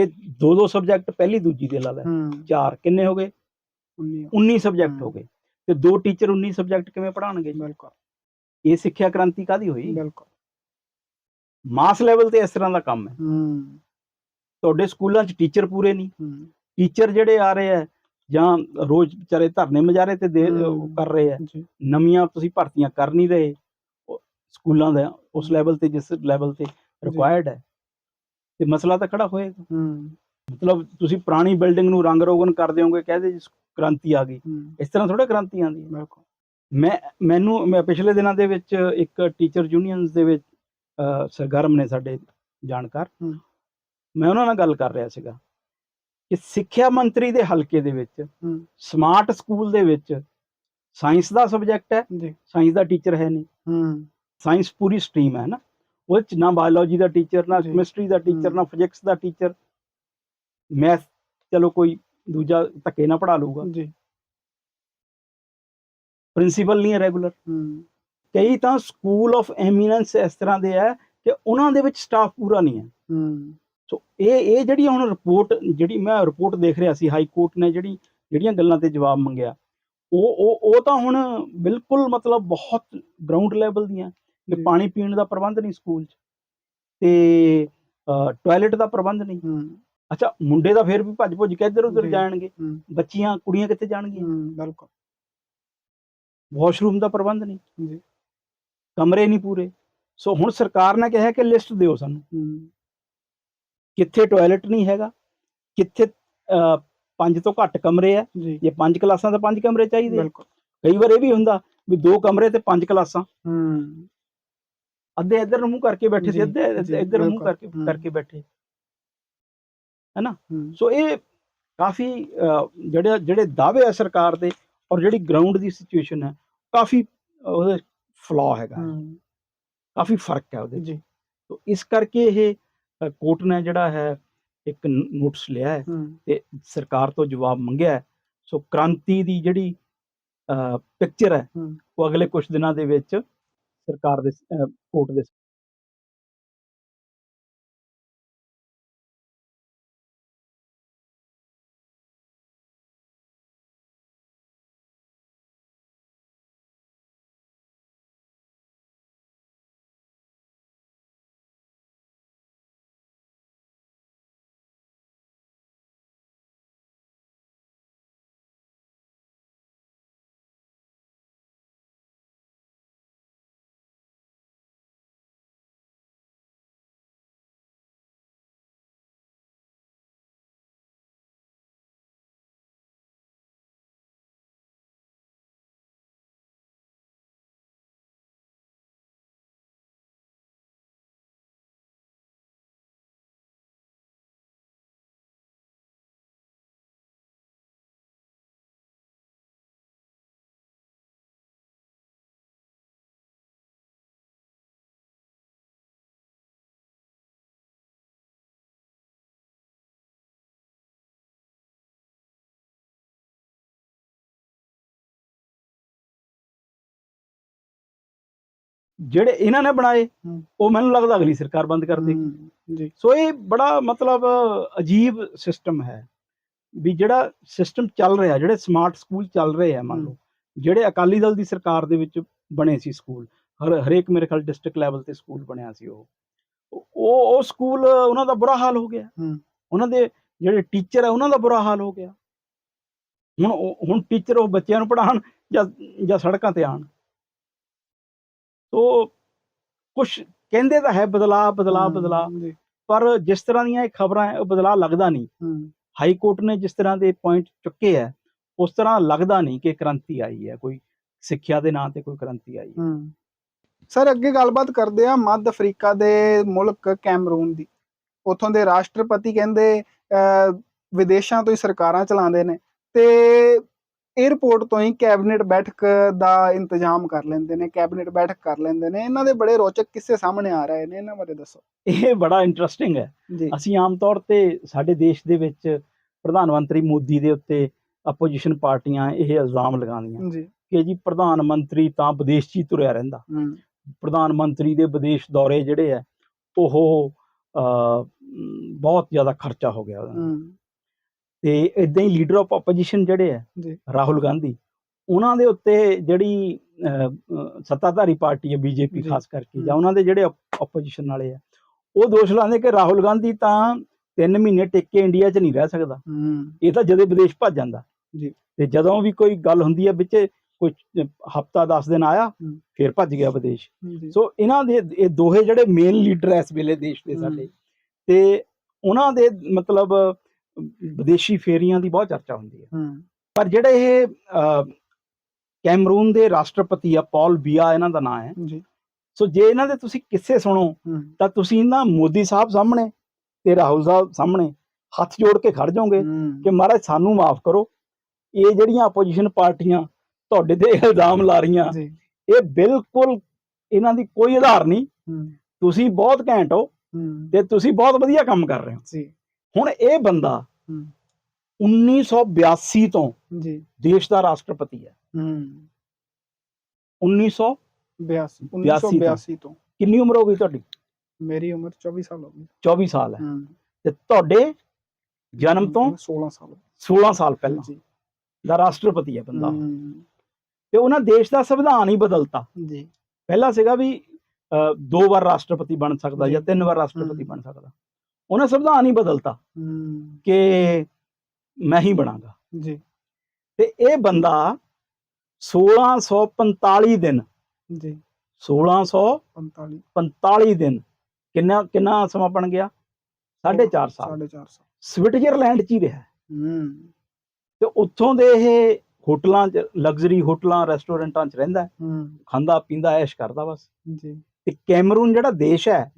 ਤੇ ਦੋ ਦੋ ਸਬਜੈਕਟ ਪਹਿਲੀ ਦੂਜੀ ਦੇ ਲਾ ਲੈ ਚਾਰ ਕਿੰਨੇ ਹੋ ਗਏ? 19 19 ਸਬਜੈਕਟ। ਹੋ। ਗਏ। ਤੇ ਦੋ ਟੀਚਰ 19 ਸਬਜੈਕਟ ਕਿਵੇਂ ਪੜਾਉਣਗੇ ਬਿਲਕੁਲ। ਇਹ ਸਿੱਖਿਆ ਕ੍ਰਾਂਤੀ ਕਾਦੀ ਹੋਈ? ਬਿਲਕੁਲ। ਮਾਸ ਲੈਵਲ ਤੇ ਇਸ ਤਰ੍ਹਾਂ ਦਾ ਕੰਮ ਹੈ। ਹੂੰ। ਤੁਹਾਡੇ ਸਕੂਲਾਂ 'ਚ ਟੀਚਰ ਪੂਰੇ ਨਹੀਂ। ਟੀਚਰ ਜਿਹੜੇ ਆ ਰਹੇ ਆ ਜਾਂ ਰੋਜ਼ ਵਿਚਾਰੇ ਧਰਨੇ ਮਜਾਰੇ ਤੇ ਦੇ ਕਰ ਰਹੇ ਆ ਨਵੀਆਂ ਤੁਸੀਂ ਭਰਤੀਆਂ ਕਰ ਨਹੀਂ ਰਹੇ ਸਕੂਲਾਂ ਦਾ ਉਸ ਲੈਵਲ ਤੇ ਜਿਸ ਲੈਵਲ ਤੇ ਰਿਕੁਆਇਰਡ ਹੈ। ਤੇ ਮਸਲਾ ਤਾਂ ਖੜਾ ਹੋਏਗਾ। ਹੂੰ। ਮਤਲਬ ਤੁਸੀਂ ਪੁਰਾਣੀ ਬਿਲਡਿੰਗ ਨੂੰ ਰੰਗ ਰੋਗਨ ਕਰ ਦਿਓਗੇ ਕਹਦੇ ਜੀ ਕ੍ਰਾਂਤੀ ਆ ਗਈ। ਇਸ ਤਰ੍ਹਾਂ ਥੋੜਾ ਕ੍ਰਾਂਤੀ ਆਉਂਦੀ ਹੈ। ਬਿਲਕੁਲ। ਮੈਂ ਮੈਨੂੰ ਮੈਂ ਪਿਛਲੇ ਦਿਨਾਂ ਦੇ ਵਿੱਚ ਇੱਕ ਟੀਚਰ ਯੂਨੀਅਨਸ ਦੇ ਵਿੱਚ ਸਰਗਰਮ ਨੇ ਸਾਡੇ ਜਾਣਕਾਰ। ਮੈਂ ਉਹਨਾਂ ਨਾਲ ਗੱਲ ਕਰ ਰਿਹਾ ਸੀਗਾ ਕਿ ਸਿੱਖਿਆ ਮੰਤਰੀ ਦੇ ਹਲਕੇ ਦੇ ਵਿੱਚ ਸਮਾਰਟ ਸਕੂਲ ਦੇ ਵਿੱਚ ਸਾਇੰਸ ਦਾ ਸਬਜੈਕਟ ਹੈ ਸਾਇੰਸ ਦਾ ਟੀਚਰ ਹੈ ਨਹੀਂ। ਹੂੰ। ਸਾਇੰਸ ਪੂਰੀ ਸਟਰੀਮ ਹੈ ਨਾ। ਉਹਦੇ ਚ ਨਾ ਬਾਇਓਲੋਜੀ ਦਾ ਟੀਚਰ ਨਾ। ਕੈਮਿਸਟਰੀ ਦਾ ਟੀਚਰ। ਨਾ ਫਿਜ਼ਿਕਸ ਦਾ ਟੀਚਰ ਮੈਥ ਚਲੋ ਕੋਈ ਦੂਜਾ ਧੱਕੇ ਨਾ ਪੜਾ ਲੂਗਾ ਜੀ। ਪ੍ਰਿੰਸੀਪਲ ਨਹੀਂ ਹੈ ਰੈਗੂਲਰ ਕਈ ਤਾਂ ਸਕੂਲ ਆਫ ਐਮੀਨੈਂਸ ਇਸ ਤਰ੍ਹਾਂ ਦੇ ਹੈ ਕਿ ਉਹਨਾਂ ਦੇ ਵਿੱਚ ਸਟਾਫ ਪੂਰਾ ਨਹੀਂ ਹੈ। ਹੂੰ। ਸੋ ਇਹ ਇਹ ਜਿਹੜੀ ਹੁਣ ਰਿਪੋਰਟ ਜਿਹੜੀ ਮੈਂ ਰਿਪੋਰਟ ਦੇਖ ਰਿਹਾ ਸੀ ਹਾਈ ਕੋਰਟ ਨੇ ਜਿਹੜੀ ਜਿਹੜੀਆਂ ਗੱਲਾਂ ਤੇ ਜਵਾਬ ਮੰਗਿਆ ਉਹ ਉਹ ਉਹ ਤਾਂ ਹੁਣ ਬਿਲਕੁਲ ਮਤਲਬ ਬਹੁਤ ਗਰਾਊਂਡ ਲੈਵਲ ਦੀਆਂ। ਜੀ। ਪਾਣੀ ਪੀਣ ਦਾ ਪ੍ਰਬੰਧ ਨਹੀਂ ਸਕੂਲ 'ਚ। ਤੇ ਟਾਇਲਟ ਦਾ ਪ੍ਰਬੰਧ ਨਹੀਂ। ਹੂੰ। ਅੱਛਾ ਮੁੰਡੇ ਦਾ ਫੇਰ ਵੀ ਭੱਜ ਭੁੱਜ ਕੇ ਇੱਧਰ ਉੱਧਰ। ਜਾਣਗੇ। ਬੱਚੀਆਂ ਕੁੜੀਆਂ ਕਿੱਥੇ ਜਾਣਗੀਆਂ? ਬਿਲਕੁਲ। ਵਾਸ਼ਰੂਮ ਦਾ ਪ੍ਰਬੰਧ ਨਹੀਂ। ਜੀ। ਕਮਰੇ ਨਹੀਂ ਪੂਰੇ। ਸੋ ਹੁਣ ਸਰਕਾਰ ਨੇ ਕਿਹਾ ਕਿ ਲਿਸਟ ਦਿਓ ਸਾਨੂੰ। ਕਿੱਥੇ ਟਾਇਲਟ ਨਹੀਂ ਹੈਗਾ ਕਿੱਥੇ ਪੰਜ ਤੋਂ ਘੱਟ ਕਮਰੇ ਆ। ਜੀ। ਪੰਜ ਕਲਾਸਾਂ ਤਾਂ ਪੰਜ ਕਮਰੇ ਚਾਹੀਦੇ। ਬਿਲਕੁਲ। ਕਈ ਵਾਰ ਇਹ ਵੀ ਹੁੰਦਾ ਵੀ ਦੋ ਕਮਰੇ ਤੇ ਪੰਜ ਕਲਾਸਾਂ। ਹੂੰ। ਅੱਧੇ ਇੱਧਰ ਨੂੰ ਮੂੰਹ ਕਰਕੇ ਬੈਠੇ ਸੀ ਅੱਧੇ ਇੱਧਰ ਮੂੰਹ। ਕਰਕੇ। ਕਰਕੇ ਬੈਠੇ। ਹੂੰ। ਸੋ ਇਹ ਕਾਫੀ ਜਿਹੜੇ ਜਿਹੜੇ ਦਾਅਵੇ ਆ ਸਰਕਾਰ ਦੇ ਔਰ ਜਿਹੜੀ ਗਰਾਊਂਡ ਦੀ ਸਿਚੁਏਸ਼ਨ ਹੈ ਕਾਫੀ ਉਹਦੇ ਫਲੋ ਹੈਗਾ। ਕਾਫੀ ਫ਼ਰਕ ਹੈ ਉਹਦੇ ਜੀ। ਤੋ ਇਸ ਕਰਕੇ ਇਹ ਕੋਰਟ ਨੇ ਜਿਹੜਾ ਹੈ ਇੱਕ ਨੋਟਿਸ ਲਿਆ ਹੈ ਤੇ ਸਰਕਾਰ ਤੋਂ ਜਵਾਬ ਮੰਗਿਆ ਹੈ। ਸੋ ਕ੍ਰਾਂਤੀ ਦੀ ਜਿਹੜੀ ਪਿਕਚਰ ਹੂੰ। ਉਹ ਅਗਲੇ ਕੁਝ ਦਿਨਾਂ ਦੇ ਵਿੱਚ ਸਰਕਾਰ ਦੇ ਕੋਰਟ ਦੇ ਜਿਹੜੇ ਇਹਨਾਂ ਨੇ ਬਣਾਏ। ਉਹ ਮੈਨੂੰ ਲੱਗਦਾ ਅਗਲੀ ਸਰਕਾਰ ਬੰਦ ਕਰ ਦੇਗੀ ਸੋ ਇਹ ਬੜਾ ਮਤਲਬ ਅਜੀਬ ਸਿਸਟਮ ਹੈ ਵੀ ਜਿਹੜਾ ਸਿਸਟਮ ਚੱਲ ਰਿਹਾ ਜਿਹੜੇ ਸਮਾਰਟ ਸਕੂਲ ਚੱਲ ਰਹੇ ਆ ਮੰਨ ਲਓ ਜਿਹੜੇ ਅਕਾਲੀ ਦਲ ਦੀ ਸਰਕਾਰ ਦੇ ਵਿੱਚ ਬਣੇ ਸੀ ਸਕੂਲ ਹਰ ਹਰੇਕ ਮੇਰੇ ਖਿਆਲ ਡਿਸਟ੍ਰਿਕਟ ਲੈਵਲ ਤੇ ਸਕੂਲ ਬਣਿਆ ਸੀ ਉਹ। ਉਹ ਉਹ ਸਕੂਲ ਉਹਨਾਂ ਦਾ ਬੁਰਾ ਹਾਲ ਹੋ ਗਿਆ। ਉਹਨਾਂ ਦੇ ਜਿਹੜੇ ਟੀਚਰ ਹੈ ਉਹਨਾਂ ਦਾ ਬੁਰਾ ਹਾਲ ਹੋ ਗਿਆ। ਹੁਣ ਹੁਣ ਟੀਚਰ ਉਹ ਬੱਚਿਆਂ ਨੂੰ ਪੜ੍ਹਾਉਣ ਜਾਂ ਜਾਂ ਸੜਕਾਂ ਤੇ ਆਣ ਤੋ ਕੁਝ ਕਹਿੰਦੇ ਤਾਂ ਹੈ ਬਦਲਾ ਬਦਲਾ ਬਦਲਾ ਪਰ ਜਿਸ ਤਰ੍ਹਾਂ ਦੀਆਂ ਇਹ ਖਬਰਾਂ ਹੈ ਉਹ ਬਦਲਾ ਲੱਗਦਾ ਨਹੀਂ। ਹਾਈ ਕੋਰਟ ਨੇ ਜਿਸ ਤਰ੍ਹਾਂ ਦੇ ਪੁਆਇੰਟ ਚੁੱਕੇ ਹੈ ਉਸ ਤਰ੍ਹਾਂ ਲੱਗਦਾ ਨਹੀਂ ਕਿ ਕ੍ਰਾਂਤੀ ਆਈ ਹੈ ਕੋਈ ਸਿੱਖਿਆ ਦੇ ਨਾਂ ਤੇ ਕੋਈ ਕ੍ਰਾਂਤੀ ਆਈ ਹੈ। ਸਰ ਅੱਗੇ ਗੱਲਬਾਤ ਕਰਦੇ ਆ ਮੱਧ ਅਫਰੀਕਾ ਦੇ ਮੁਲਕ ਕੈਮਰੂਨ ਦੀ। ਉਥੋਂ ਦੇ ਰਾਸ਼ਟਰਪਤੀ ਕਹਿੰਦੇ ਵਿਦੇਸ਼ਾਂ ਤੋਂ ਹੀ ਸਰਕਾਰਾਂ ਚਲਾਉਂਦੇ ਨੇ। ਤੇ 에ਅਰਪੋਰਟ ਤੋਂ ਹੀ ਕੈਬਨਿਟ ਬੈਠਕ ਦਾ ਇੰਤਜ਼ਾਮ ਕਰ ਲੈਂਦੇ ਨੇ ਕੈਬਨਿਟ ਬੈਠਕ ਕਰ ਲੈਂਦੇ ਨੇ। ਇਹਨਾਂ ਦੇ ਬੜੇ ਰੋਚਕ ਕਿੱਸੇ ਸਾਹਮਣੇ ਆ ਰਹੇ ਨੇ ਇਹਨਾਂ ਬਾਰੇ ਦੱਸੋ। ਇਹ ਬੜਾ ਇੰਟਰਸਟਿੰਗ ਹੈ। ਅਸੀਂ ਆਮ ਤੌਰ ਤੇ ਸਾਡੇ ਦੇਸ਼ ਦੇ ਵਿੱਚ ਪ੍ਰਧਾਨ ਮੰਤਰੀ ਮੋਦੀ ਦੇ ਉੱਤੇ ਆਪੋਜੀਸ਼ਨ ਪਾਰਟੀਆਂ ਇਹ ਇਲਜ਼ਾਮ ਲਗਾਉਂਦੀਆਂ। ਕਿ ਜੀ ਪ੍ਰਧਾਨ ਮੰਤਰੀ ਤਾਂ ਵਿਦੇਸ਼ 'ਚ ਹੀ ਤੁਰਿਆ ਰਹਿੰਦਾ। ਹੂੰ। ਪ੍ਰਧਾਨ ਮੰਤਰੀ ਦੇ ਵਿਦੇਸ਼ ਦੌਰੇ ਜਿਹੜੇ ਆ ਉਹ ਬਹੁਤ ਜ਼ਿਆਦਾ ਖਰਚਾ ਹੋ ਗਿਆ। ਹੂੰ। ਤੇ ਇਦਾਂ ਹੀ ਲੀਡਰ ਆਫ ਆਪੋਜੀਸ਼ਨ ਜਿਹੜੇ ਆ ਰਾਹੁਲ ਗਾਂਧੀ ਉਹਨਾਂ ਦੇ ਉੱਤੇ ਜਿਹੜੀ ਸੱਤਾਧਾਰੀ ਪਾਰਟੀ ਹੈ ਬੀਜੇਪੀ। ਖਾਸ ਕਰਕੇ। ਜਾਂ ਉਹਨਾਂ ਦੇ ਜਿਹੜੇ ਆਪੋਜੀਸ਼ਨ ਵਾਲੇ ਆ ਉਹ ਦੋਸ਼ ਲਾਉਂਦੇ ਕਿ ਰਾਹੁਲ ਗਾਂਧੀ ਤਾਂ 3 ਮਹੀਨੇ ਟਿਕ ਕੇ ਇੰਡੀਆ 'ਚ ਨਹੀਂ ਰਹਿ ਸਕਦਾ ਇਹ ਤਾਂ ਜਦੇ ਵਿਦੇਸ਼ ਭੱਜ ਜਾਂਦਾ ਜੀ। ਤੇ ਜਦੋਂ ਵੀ ਕੋਈ ਗੱਲ ਹੁੰਦੀ ਹੈ ਵਿੱਚ ਕੋਈ ਹਫਤਾ 10 ਦਿਨ ਆਇਆ। ਫਿਰ ਭੱਜ ਗਿਆ ਵਿਦੇਸ਼ ਸੋ ਇਹਨਾਂ ਦੇ ਇਹ ਦੋਹੇ ਜਿਹੜੇ ਮੇਨ ਲੀਡਰ ਐ ਇਸ ਵੇਲੇ ਦੇਸ਼ ਦੇ। ਸਾਡੇ ਤੇ ਉਹਨਾਂ ਦੇ ਮਤਲਬ ਵਿਦੇਸ਼ੀ ਫੇਰੀਆਂ ਦੀ ਬਹੁਤ ਚਰਚਾ ਹੁੰਦੀ ਹੈ। ਪਰ ਜਿਹੜੇ ਇਹ ਕੈਮਰੂਨ ਦੇ ਰਾਸ਼ਟਰਪਤੀ ਆ ਪੌਲ ਬੀਆ ਇਹਨਾਂ ਦਾ ਨਾਮ ਹੈ। ਜੀ। ਸੋ ਜੇ ਇਹਨਾਂ ਦੇ ਤੁਸੀਂ ਕਿੱਸੇ ਸੁਣੋ ਤਾਂ ਤੁਸੀਂ ਨਾ ਮੋਦੀ ਸਾਹਿਬ ਸਾਹਮਣੇ ਤੇ ਰਾਹੁਲ ਸਾਹਿਬ ਸਾਹਮਣੇ ਹੱਥ ਜੋੜ ਕੇ ਖੜ ਜਾਓਗੇ ਕਿ ਮਹਾਰਾਜ ਸਾਨੂੰ ਮਾਫ ਕਰੋ। ਇਹ ਜਿਹੜੀਆਂ ਆਪੋਜੀਸ਼ਨ ਪਾਰਟੀਆਂ ਤੁਹਾਡੇ ਤੇ ਇਲਜ਼ਾਮ ਲਾ ਰਹੀਆਂ ਜੀ। ਇਹ ਬਿਲਕੁਲ ਇਹਨਾਂ ਦੀ ਕੋਈ ਆਧਾਰ ਨਹੀਂ। ਤੁਸੀਂ ਬਹੁਤ ਘੈਂਟ ਹੋ ਹੂੰ। ਤੇ ਤੁਸੀਂ ਬਹੁਤ ਵਧੀਆ ਕੰਮ ਕਰ ਰਹੇ ਹੋ। ਜੀ। ਹੁਣ ਇਹ ਬੰਦਾ ਹੂੰ। 1982 ਤੋਂ ਜੀ। ਦੇਸ਼ ਦਾ ਰਾਸ਼ਟਰਪਤੀ ਹੈ। ਹੂੰ। 1900 82 ਬਿਆਸੀ ਤੋਂ। 1982 ਤੋਂ। ਕਿੰਨੀ ਉਮਰ ਹੋ ਗਈ ਤੁਹਾਡੀ? ਮੇਰੀ ਉਮਰ 24 ਸਾਲ ਹੋ ਗਈ। 24 ਸਾਲ ਹੈ। ਤੇ ਤੁਹਾਡੇ ਜਨਮ ਤੋਂ 16 ਸਾਲ 16 ਸਾਲ ਪਹਿਲਾਂ ਜੀ। ਦਾ ਰਾਸ਼ਟਰਪਤੀ ਹੈ ਬੰਦਾ। ਤੇ ਉਹਨਾਂ ਦੇਸ਼ ਦਾ ਸੰਵਿਧਾਨ ਹੀ ਬਦਲਤਾ। ਜੀ। ਪਹਿਲਾਂ ਸੀਗਾ ਵੀ ਦੋ ਵਾਰ ਰਾਸ਼ਟਰਪਤੀ ਬਣ ਸਕਦਾ ਜੀ। ਤਿੰਨ ਵਾਰ ਰਾਸ਼ਟਰਪਤੀ। ਬਣ ਸਕਦਾ। ਉਹਨਾਂ ਸੰਵਿਧਾਨ ਹੀ ਬਦਲਤਾ ਕਿ ਮੈਂ ਹੀ ਬਣਾਂਗਾ। ਜੀ। ਤੇ ਇਹ ਬੰਦਾ 1645 ਦਿਨ ਜੀ। 1645 45 ਦਿਨ ਕਿੰਨਾ ਕਿੰਨਾ ਸਮਾਂ ਬਣ ਗਿਆ? 4.5 ਸਾਲ। 4.5 ਸਾਲ। ਸਵਿਟਜ਼ਰਲੈਂਡ 'ਚ ਹੀ ਰਿਹਾ। ਹੂੰ। ਤੇ ਉੱਥੋਂ ਦੇ ਇਹ ਹੋਟਲਾਂ 'ਚ ਲਗਜ਼ਰੀ ਹੋਟਲਾਂ ਰੈਸਟੋਰੈਂਟਾਂ 'ਚ ਰਹਿੰਦਾ। ਹੈ, ਖਾਂਦਾ ਪੀਂਦਾ ਐਸ਼ ਕਰਦਾ ਬਸ। ਜੀ। ਤੇ ਕੈਮਰੂਨ ਜਿਹੜਾ ਦੇਸ਼ ਹੈ।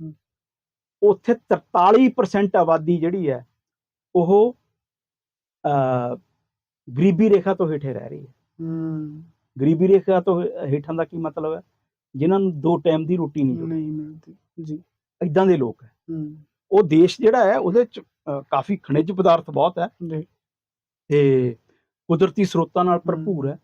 ਉੱਥੇ 43% ਆਬਾਦੀ ਜਿਹੜੀ ਹੈ ਉਹ ਅ ਗਰੀਬੀ ਰੇਖਾ ਤੋਂ ਹੇਠੇ ਰਹਿ ਰਹੀ ਹੈ। ਹੂੰ। ਗਰੀਬੀ ਰੇਖਾ ਤੋਂ ਹੇਠਾਂ ਦਾ ਕੀ ਮਤਲਬ ਹੈ? ਜਿਨ੍ਹਾਂ ਨੂੰ ਦੋ ਟਾਈਮ ਦੀ ਰੋਟੀ ਨਹੀਂ ਨਹੀਂ ਮਿਲਦੀ ਜੀ। ਇਦਾਂ ਦੇ ਲੋਕ ਹੈ। ਹੂੰ। ਉਹ ਦੇਸ਼ ਜਿਹੜਾ ਹੈ ਉਹਦੇ ਚ ਕਾਫੀ ਖਣਿਜ ਪਦਾਰਥ ਬਹੁਤ ਹੈ। ਜੀ। ਤੇ ਕੁਦਰਤੀ ਸਰੋਤਾਂ ਨਾਲ ਭਰਪੂਰ ਹੈ।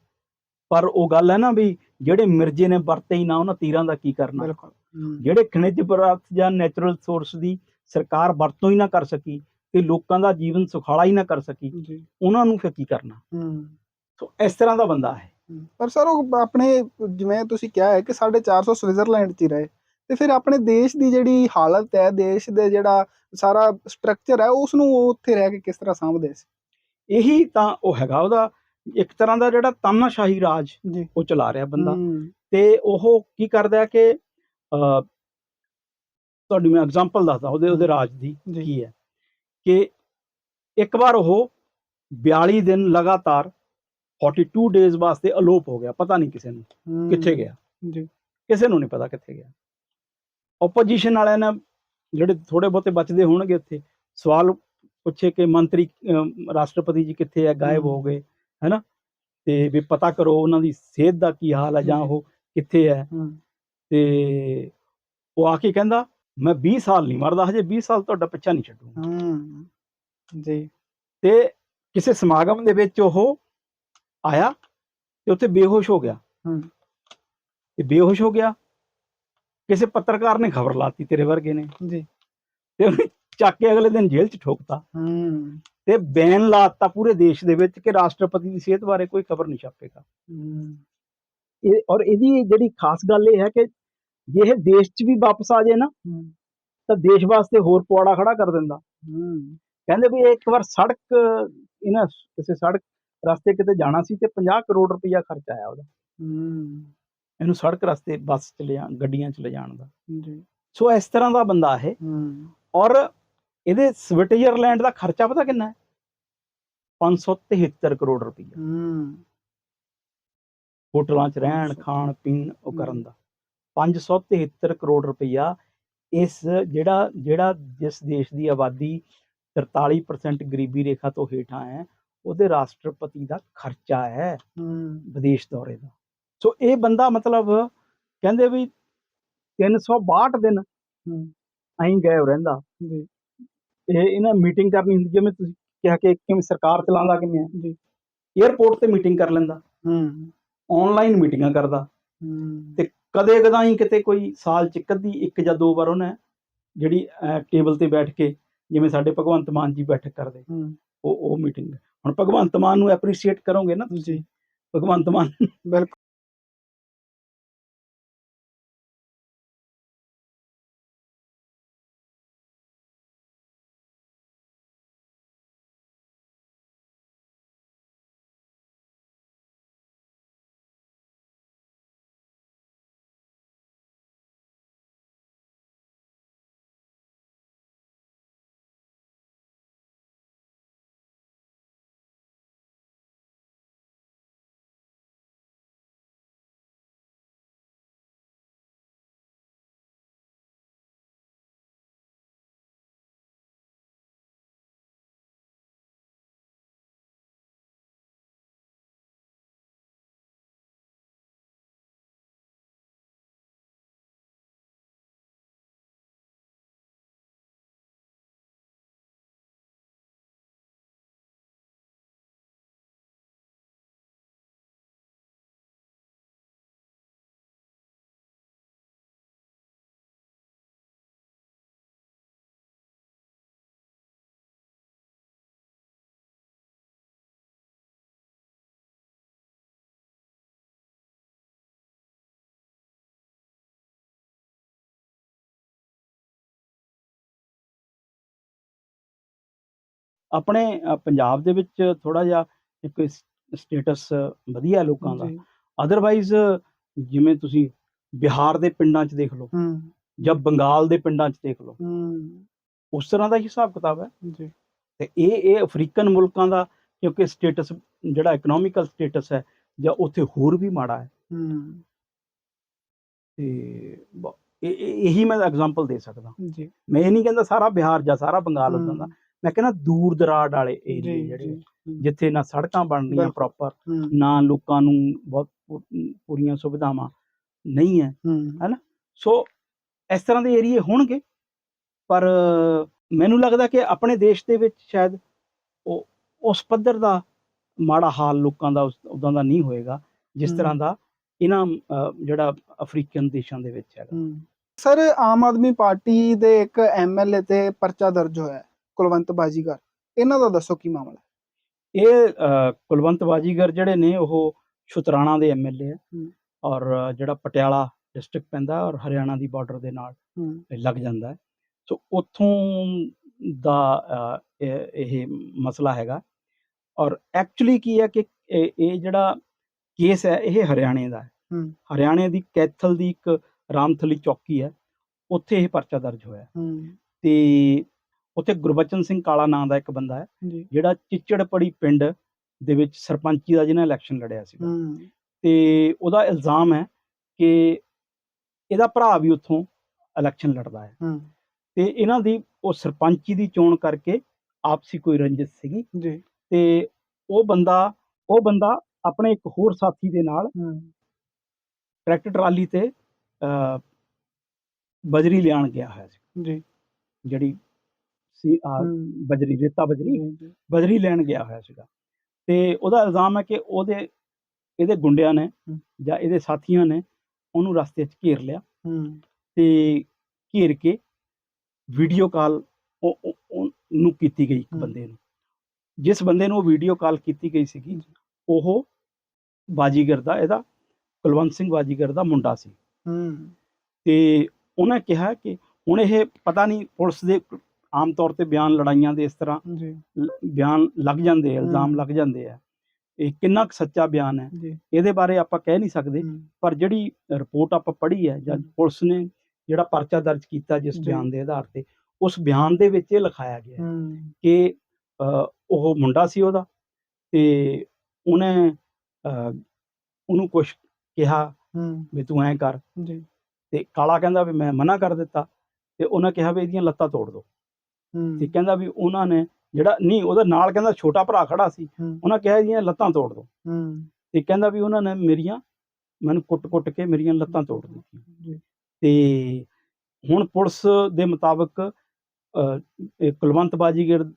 ਪਰ ਉਹ ਗੱਲ ਹੈ ਨਾ ਵੀ ਜਿਹੜੇ ਮਿਰਜੇ ਨੇ ਵਰਤੇ ਹੀ ਨਾ ਉਹਨਾਂ ਤੀਰਾਂ ਦਾ ਕੀ ਕਰਨਾ? ਬਿਲਕੁਲ। ਜਿਹੜੇ ਖਣਿਜ ਪਦਾਰਥ ਜਾਂ ਨੈਚੁਰਲ ਸੋਰਸ ਦੀ ਸਰਕਾਰ ਵਰਤੋਂ ਹੀ ਨਾ ਕਰ ਸਕੀ ਤੇ ਲੋਕਾਂ ਦਾ ਜੀਵਨ ਸੁਖਾਲਾ ਹੀ ਨਾ ਕਰ ਸਕੀ ਉਹਨਾਂ ਨੂੰ ਫਿਰ ਕੀ ਕਰਨਾ? ਸੋ ਇਸ ਤਰ੍ਹਾਂ ਦਾ ਬੰਦਾ ਹੈ। ਪਰ ਸਰ ਉਹ ਆਪਣੇ ਜਿਵੇਂ ਤੁਸੀਂ ਕਿਹਾ ਹੈ ਕਿ 450 ਸਵਿਟਜ਼ਰਲੈਂਡ 'ਚ ਹੀ ਰਹੇ ਤੇ ਫਿਰ ਆਪਣੇ ਦੇਸ਼ ਦੀ ਜਿਹੜੀ ਹਾਲਤ ਹੈ ਦੇਸ਼ ਦੇ ਜਿਹੜਾ ਸਾਰਾ ਸਟਰਕਚਰ ਹੈ ਉਸ ਨੂੰ ਉਹ ਉੱਥੇ ਰਹਿ ਕੇ ਕਿਸ ਤਰ੍ਹਾਂ ਸਾਂਭਦੇ ਸੀ? ਇਹੀ ਤਾਂ ਉਹ ਹੈਗਾ ਉਹਦਾ ਇੱਕ ਤਰ੍ਹਾਂ ਦਾ ਜਿਹੜਾ ਤਾਨਾਸ਼ਾਹੀ ਰਾਜ ਉਹ ਚਲਾ ਰਿਹਾ ਬੰਦਾ ਤੇ ਉਹ ਕੀ ਕਰਦਾ ਕਿ ਅ, ਤੁਹਾਡੀ ਮੈਂ ਐਗਜ਼ਾਮਪਲ ਦੱਸਦਾ ਉਹਦੇ ਉਹਦੇ ਰਾਜ ਦੀ ਕੀ ਹੈ ਕਿ ਇੱਕ ਵਾਰ ਉਹ 42 ਦਿਨ ਲਗਾਤਾਰ 42 ਡੇਜ਼ ਵਾਸਤੇ ਅਲੋਪ ਹੋ ਗਿਆ ਪਤਾ ਨਹੀਂ ਕਿਸੇ ਨੂੰ ਕਿੱਥੇ ਗਿਆ। ਜੀ। ਕਿਸੇ ਨੂੰ ਨਹੀਂ ਪਤਾ ਕਿੱਥੇ ਗਿਆ। ਆਪੋਜੀਸ਼ਨ ਵਾਲਿਆਂ ਨੇ ਜਿਹੜੇ ਥੋੜੇ ਬਹੁਤੇ ਬਚਦੇ ਹੋਣਗੇ ਉੱਥੇ ਸਵਾਲ ਪੁੱਛੇ ਕਿ ਮੰਤਰੀ ਰਾਸ਼ਟਰਪਤੀ ਜੀ ਕਿੱਥੇ ਹੈ ਗਾਇਬ। ਹੋ। ਗਏ ਹੈਨਾ? ਤੇ ਵੀ ਪਤਾ ਕਰੋ ਉਹਨਾਂ ਦੀ ਸਿਹਤ ਦਾ ਕੀ ਹਾਲ ਹੈ ਜਾਂ। ਉਹ ਕਿੱਥੇ ਹੈ। ਤੇ ਉਹ ਆ ਕੇ ਕਹਿੰਦਾ ਮੈਂ 20 ਸਾਲ ਨਹੀਂ ਮਰਦਾ ਹਜੇ 20 ਸਾਲ ਤੁਹਾਡਾ ਪਿੱਛਾ ਨਹੀਂ ਛੱਡੂਗਾ। ਹਮ, ਜੀ। ਤੇ ਕਿਸੇ ਸਮਾਗਮ ਦੇ ਵਿੱਚ ਉਹ ਆਇਆ ਤੇ ਉੱਥੇ ਬੇਹੋਸ਼ ਹੋ ਗਿਆ। ਹਮ, ਤੇ ਬੇਹੋਸ਼ ਹੋ ਗਿਆ। ਕਿਸੇ ਪੱਤਰਕਾਰ ਨੇ ਖਬਰ ਲਾਤੀ ਤੇਰੇ ਵਰਗੇ ਨੇ। ਜੀ। ਤੇ ਉਹਨੇ ਚੱਕ ਕੇ ਅਗਲੇ ਦਿਨ ਜੇਲ੍ਹ 'ਚ ਠੋਕਤਾ। ਹਮ, ਤੇ ਬੈਨ ਲਾਤਾ ਪੂਰੇ ਦੇਸ਼ ਦੇ ਵਿੱਚ ਕਿ ਰਾਸ਼ਟਰਪਤੀ ਦੀ ਸਿਹਤ ਬਾਰੇ ਕੋਈ ਖਬਰ ਨਹੀਂ ਛਾਪੇਗਾ। ਹਮ, ਇਹ ਔਰ ਇਹਦੀ ਜਿਹੜੀ ਖਾਸ ਗੱਲ ਇਹ ਹੈ ਕਿ ਜੇ ਇਹ ਦੇਸ਼ 'ਚ ਵੀ ਵਾਪਸ ਆ ਜਾਏ ਨਾ ਤਾਂ ਦੇਸ਼ ਵਾਸਤੇ ਹੋਰ ਪੁਆੜਾ ਖੜਾ ਕਰ ਦਿੰਦਾ। ਕਹਿੰਦੇ ਵੀ ਇੱਕ ਵਾਰ ਸੜਕ ਇਹਨਾਂ ਕਿਸੇ ਸੜਕ ਰਸਤੇ ਕਿਤੇ ਜਾਣਾ ਸੀ ਤੇ 50 ਕਰੋੜ ਰੁਪਈਆ ਖਰਚ ਆਇਆ ਉਹਦਾ। ਇਹਨੂੰ ਸੜਕ ਰਸਤੇ ਬੱਸ ਚ ਲਿਆ ਗੱਡੀਆਂ ਚ ਲਿਜਾਣ ਦਾ। ਜੀ। ਸੋ ਇਸ ਤਰ੍ਹਾਂ ਦਾ ਬੰਦਾ ਇਹ। ਹਮ, ਔਰ ਇਹਦੇ ਸਵਿਟਜ਼ਰਲੈਂਡ ਦਾ ਖਰਚਾ ਪਤਾ ਕਿੰਨਾ ਹੈ? 573 ਕਰੋੜ ਰੁਪਈਆ। ਹਮ, ਹੋਟਲਾਂ 'ਚ ਰਹਿਣ ਖਾਣ ਪੀਣ ਉਹ ਕਰਨ ਦਾ। 573 ਕਰੋੜ ਰੁਪਈਆ ਇਸ ਜਿਹੜਾ ਜਿਹੜਾ ਜਿਸ ਦੇਸ਼ ਦੀ ਆਬਾਦੀ 43% ਗਰੀਬੀ ਰੇਖਾ ਤੋਂ ਹੇਠਾਂ ਹੈ ਉਹਦੇ ਰਾਸ਼ਟਰਪਤੀ ਦਾ ਖਰਚਾ ਹੈ ਵਿਦੇਸ਼ ਦੌਰੇ ਦਾ। ਸੋ ਇਹ ਬੰਦਾ ਮਤਲਬ ਕਹਿੰਦੇ ਵੀ 362 ਦਿਨ ਐਂ ਗਏ ਰਹਿੰਦਾ। ਜੀ। ਇਹ ਇਹਨਾਂ ਮੀਟਿੰਗ ਕਰਨੀ ਹੁੰਦੀ ਜਿਵੇਂ ਤੁਸੀਂ ਕਿਹਾ ਕਿ ਕਿਵੇਂ ਸਰਕਾਰ ਚਲਾਉਂਦਾ ਕਿਵੇਂ ਹੈ। ਜੀ। 에ਅਰਪੋਰਟ ਤੇ ਮੀਟਿੰਗ ਕਰ ਲੈਂਦਾ। ਹਮ, ਆਨਲਾਈਨ ਮੀਟਿੰਗਾਂ ਕਰਦਾ। ਤੇ ਕਦੇ ਕਦਾਈ ਕਿਤੇ ਕੋਈ ਸਾਲ ਚ ਕਦੀ ਇੱਕ ਜਾਂ ਦੋ ਵਾਰ ਉਹਨੇ ਜਿਹੜੀ ਟੇਬਲ ਤੇ ਬੈਠ ਕੇ ਜਿਵੇਂ ਸਾਡੇ ਭਗਵੰਤ ਮਾਨ ਜੀ ਬੈਠਕ ਕਰਦੇ ਉਹ ਉਹ ਮੀਟਿੰਗ ਹੁਣ ਭਗਵੰਤ ਮਾਨ ਨੂੰ ਐਪਰੀਸ਼ੀਏਟ ਕਰੋਗੇ ਨਾ ਤੁਸੀਂ। ਭਗਵੰਤ ਮਾਨ ਬਿਲਕੁਲ। ਆਪਣੇ ਪੰਜਾਬ ਦੇ ਵਿੱਚ ਥੋੜਾ ਜਿਹਾ ਇੱਕ ਸਟੇਟਸ ਵਧੀਆ ਲੋਕਾਂ ਦਾ। ਅਦਰਵਾਈਜ਼ ਜਿਵੇਂ ਤੁਸੀਂ ਬਿਹਾਰ ਦੇ ਪਿੰਡਾਂ 'ਚ ਦੇਖ ਲਓ ਜਾਂ ਬੰਗਾਲ ਦੇ ਪਿੰਡਾਂ 'ਚ ਦੇਖ ਲਓ। ਉਸ ਤਰ੍ਹਾਂ ਦਾ ਹਿਸਾਬ ਕਿਤਾਬ ਹੈ। ਜੀ। ਤੇ ਇਹ ਇਹ ਅਫਰੀਕਨ ਮੁਲਕਾਂ ਦਾ ਕਿਉਂਕਿ ਸਟੇਟਸ ਜਿਹੜਾ ਇਕਨੋਮਿਕਲ ਸਟੇਟਸ ਹੈ ਜਾਂ ਉੱਥੇ ਹੋਰ ਵੀ ਮਾੜਾ ਹੈ। ਤੇ ਇਹ- ਮੈਂ ਐਗਜ਼ਾਮਪਲ ਦੇ ਸਕਦਾ। ਜੀ। ਮੈਂ ਇਹ ਨਹੀਂ ਕਹਿੰਦਾ ਸਾਰਾ ਬਿਹਾਰ ਜਾਂ ਸਾਰਾ ਬੰਗਾਲ ਉਦਾਂ ਦਾ। ਮੈਂ ਕਹਿੰਦਾ ਦੂਰ ਦਰਾੜ ਵਾਲੇ ਏਰੀਏ ਜਿਹੜੇ ਜਿੱਥੇ ਨਾ ਸੜਕਾਂ ਬਿਲਕੁਲ। ਪ੍ਰੋਪਰ ਨਾ ਲੋਕਾਂ ਨੂੰ ਬਹੁਤ ਪੂਰੀਆਂ ਸੁਵਿਧਾਵਾਂ ਨਹੀਂ ਹੈ। ਹੂੰ ਸੋ ਇਸ ਤਰ੍ਹਾਂ ਦੇ ਏਰੀਏ ਹੋਣਗੇ ਪਰ ਮੈਨੂੰ ਲੱਗਦਾ ਕਿ ਆਪਣੇ ਦੇਸ਼ ਦੇ ਵਿੱਚ ਸ਼ਾਇਦ ਉਹ ਉਸ ਪੱਧਰ ਦਾ ਮਾੜਾ ਹਾਲ ਲੋਕਾਂ ਦਾ ਉਦਾਂ ਦਾ ਨਹੀਂ ਹੋਏਗਾ ਜਿਸ। ਤਰ੍ਹਾਂ ਦਾ ਇਹਨਾਂ ਜਿਹੜਾ ਅਫਰੀਕਨ ਦੇਸ਼ਾਂ ਦੇ ਵਿੱਚ ਹੈਗਾ। ਸਰ ਆਮ ਆਦਮੀ ਪਾਰਟੀ ਦੇ ਇੱਕ ਐਮਐਲਏ ਤੇ ਪਰਚਾ ਦਰਜ ਹੋਇਆ। ਕੁਲਵੰਤ ਬਾਜੀਗਰ ਇਹਨਾਂ ਦਾ ਦੱਸੋ ਕੀ ਮਾਮਲਾ ਇਹ ਕੁਲਵੰਤ ਬਾਜੀਗਰ ਜਿਹੜੇ ਨੇ ਉਹ ਸ਼ੁਤਰਾਣਾ ਦੇ ਐਮਐਲਏ ਹੈ। ਹਮ। ਔਰ ਜਿਹੜਾ ਪਟਿਆਲਾ ਡਿਸਟ੍ਰਿਕਟ ਪੈਂਦਾ ਔਰ ਹਰਿਆਣਾ ਦੀ ਬਾਰਡਰ ਦੇ ਨਾਲ ਹੂੰ। ਲੱਗ ਜਾਂਦਾ ਹੈ। ਸੋ ਉੱਥੋਂ ਦਾ ਇਹ ਇਹ ਮਸਲਾ ਹੈਗਾ। ਔਰ ਐਕਚੁਅਲੀ ਕੀ ਹੈ ਕਿ ਇਹ ਇਹ ਜਿਹੜਾ ਕੇਸ ਹੈ ਇਹ ਹਰਿਆਣੇ ਦਾ ਹੈ। ਹੂੰ। ਹਰਿਆਣੇ ਦੀ ਕੈਥਲ ਦੀ ਇੱਕ ਰਾਮਥਲੀ ਚੌਕੀ ਹੈ। ਉੱਥੇ ਇਹ ਪਰਚਾ ਦਰਜ ਹੋਇਆ ਹੂੰ। ਤੇ ਉੱਥੇ ਗੁਰਬਚਨ ਸਿੰਘ ਕਾਲਾ ਨਾਂ ਦਾ ਇੱਕ ਬੰਦਾ ਹੈ ਜੀ। ਜਿਹੜਾ ਚਿੱਚੜਪੜੀ ਪਿੰਡ ਦੇ ਵਿੱਚ ਸਰਪੰਚੀ ਦਾ ਜਿਹਨੇ ਇਲੈਕਸ਼ਨ ਲੜਿਆ ਸੀ ਹੂੰ। ਤੇ ਉਹਦਾ ਇਲਜ਼ਾਮ ਹੈ ਕਿ ਇਹਦਾ ਭਰਾ ਵੀ ਉੱਥੋਂ ਇਲੈਕਸ਼ਨ ਲੜਦਾ ਹੈ। ਹੂੰ। ਤੇ ਇਹਨਾਂ ਦੀ ਉਹ ਸਰਪੰਚੀ ਦੀ ਚੋਣ ਕਰਕੇ ਆਪਸੀ ਕੋਈ ਰੰਜਿਸ਼ ਸੀਗੀ। ਜੀ। ਤੇ ਉਹ ਬੰਦਾ ਉਹ ਬੰਦਾ ਆਪਣੇ ਇੱਕ ਹੋਰ ਸਾਥੀ ਦੇ ਨਾਲ ਹੂੰ। ਟਰੈਕਟਰ ਟਰਾਲੀ ਤੇ ਬਜਰੀ ਲਿਆਣ ਗਿਆ ਹੋਇਆ ਸੀ। ਜੀ। ਜਿਹੜੀ ਸੀ ਹੂੰ। ਬਜਰੀ ਰੇਤਾ ਬਜਰੀ। ਬਜਰੀ ਲੈਣ ਗਿਆ ਹੋਇਆ ਸੀਗਾ ਤੇ ਉਹਦਾ ਇਲਜ਼ਾਮ ਹੈ ਕਿ ਉਹਦੇ ਇਹਦੇ ਗੁੰਡਿਆਂ ਨੇ। ਜਾਂ ਇਹਦੇ ਸਾਥੀਆਂ ਨੇ ਉਹਨੂੰ ਰਸਤੇ 'ਚ ਘੇਰ ਲਿਆ ਤੇ ਘੇਰ ਕੇ ਵੀਡੀਓ ਕਾਲ ਨੂੰ ਕੀਤੀ ਗਈ ਇੱਕ। ਬੰਦੇ ਨੂੰ ਜਿਸ ਬੰਦੇ ਨੂੰ ਵੀਡੀਓ ਕਾਲ ਕੀਤੀ ਗਈ ਸੀਗੀ ਉਹ ਬਾਜੀਗਰ ਦਾ ਇਹਦਾ ਕੁਲਵੰਤ ਸਿੰਘ ਬਾਜੀਗਰ ਦਾ ਮੁੰਡਾ ਸੀ ਹੂੰ ਤੇ ਉਹਨੇ ਕਿਹਾ ਕਿ ਹੁਣ ਇਹ ਪਤਾ ਨਹੀਂ ਪੁਲਿਸ ਦੇ ਆਮ ਤੌਰ ਤੇ ਬਿਆਨ ਲੜਾਈਆਂ ਦੇ ਇਸ ਤਰ੍ਹਾਂ ਜੀ। ਬਿਆਨ ਲੱਗ ਜਾਂਦੇ ਆ ਇਲਜ਼ਾਮ। ਲੱਗ ਜਾਂਦੇ ਆ। ਇਹ ਕਿੰਨਾ ਕੁ ਸੱਚਾ ਬਿਆਨ ਹੈ। ਜੀ। ਇਹਦੇ ਬਾਰੇ ਆਪਾਂ ਕਹਿ ਨਹੀਂ ਸਕਦੇ ਪਰ ਜਿਹੜੀ ਰਿਪੋਰਟ ਆਪਾਂ ਪੜ੍ਹੀ ਹੈ ਜਾਂ ਹੂੰ। ਪੁਲਿਸ ਨੇ ਜਿਹੜਾ ਪਰਚਾ ਦਰਜ ਕੀਤਾ ਜਿਸ। ਬਿਆਨ ਦੇ ਆਧਾਰ ਤੇ ਉਸ ਬਿਆਨ ਦੇ ਵਿੱਚ ਇਹ ਲਿਖਾਇਆ ਗਿਆ ਹੈ ਕਿ ਉਹ ਮੁੰਡਾ ਸੀ ਉਹਦਾ ਤੇ ਉਹਨੇ ਉਹਨੂੰ ਕੁਝ ਕਿਹਾ ਵੀ ਤੂੰ ਐਂ ਕਰ ਜੀ। ਤੇ ਕਾਲਾ ਕਹਿੰਦਾ ਵੀ ਮੈਂ ਮਨਾ ਕਰ ਦਿੱਤਾ ਤੇ ਉਹਨਾਂ ਕਿਹਾ ਵੀ ਇਹਦੀਆਂ ਲੱਤਾਂ ਤੋੜ ਦਿਓ ਹੂੰ ਤੇ ਕਹਿੰਦਾ ਵੀ ਉਹਨਾਂ ਨੇ ਜਿਹੜਾ ਨਹੀਂ ਉਹਦਾ ਨਾਲ ਕਹਿੰਦਾ ਛੋਟਾ ਭਰਾ ਖੜਾ ਸੀ। ਉਹਨਾਂ ਕਿਹਾ ਇਹਦੀਆਂ ਲੱਤਾਂ ਤੋੜ ਹੂੰ। ਤੇ ਕਹਿੰਦਾ ਵੀ ਉਹਨਾਂ ਨੇ ਮੇਰੀਆਂ ਮੈਨੂੰ ਕੁੱਟ-ਕੁੱਟ ਕੇ ਮੇਰੀਆਂ ਲੱਤਾਂ ਤੋੜ ਦਿੱਤੀਆਂ। ਜੀ। ਤੇ ਹੁਣ ਪੁਲਿਸ ਦੇ ਮੁਤਾਬਕ ਕੁਲਵੰਤ ਬਾਜੀਗਰ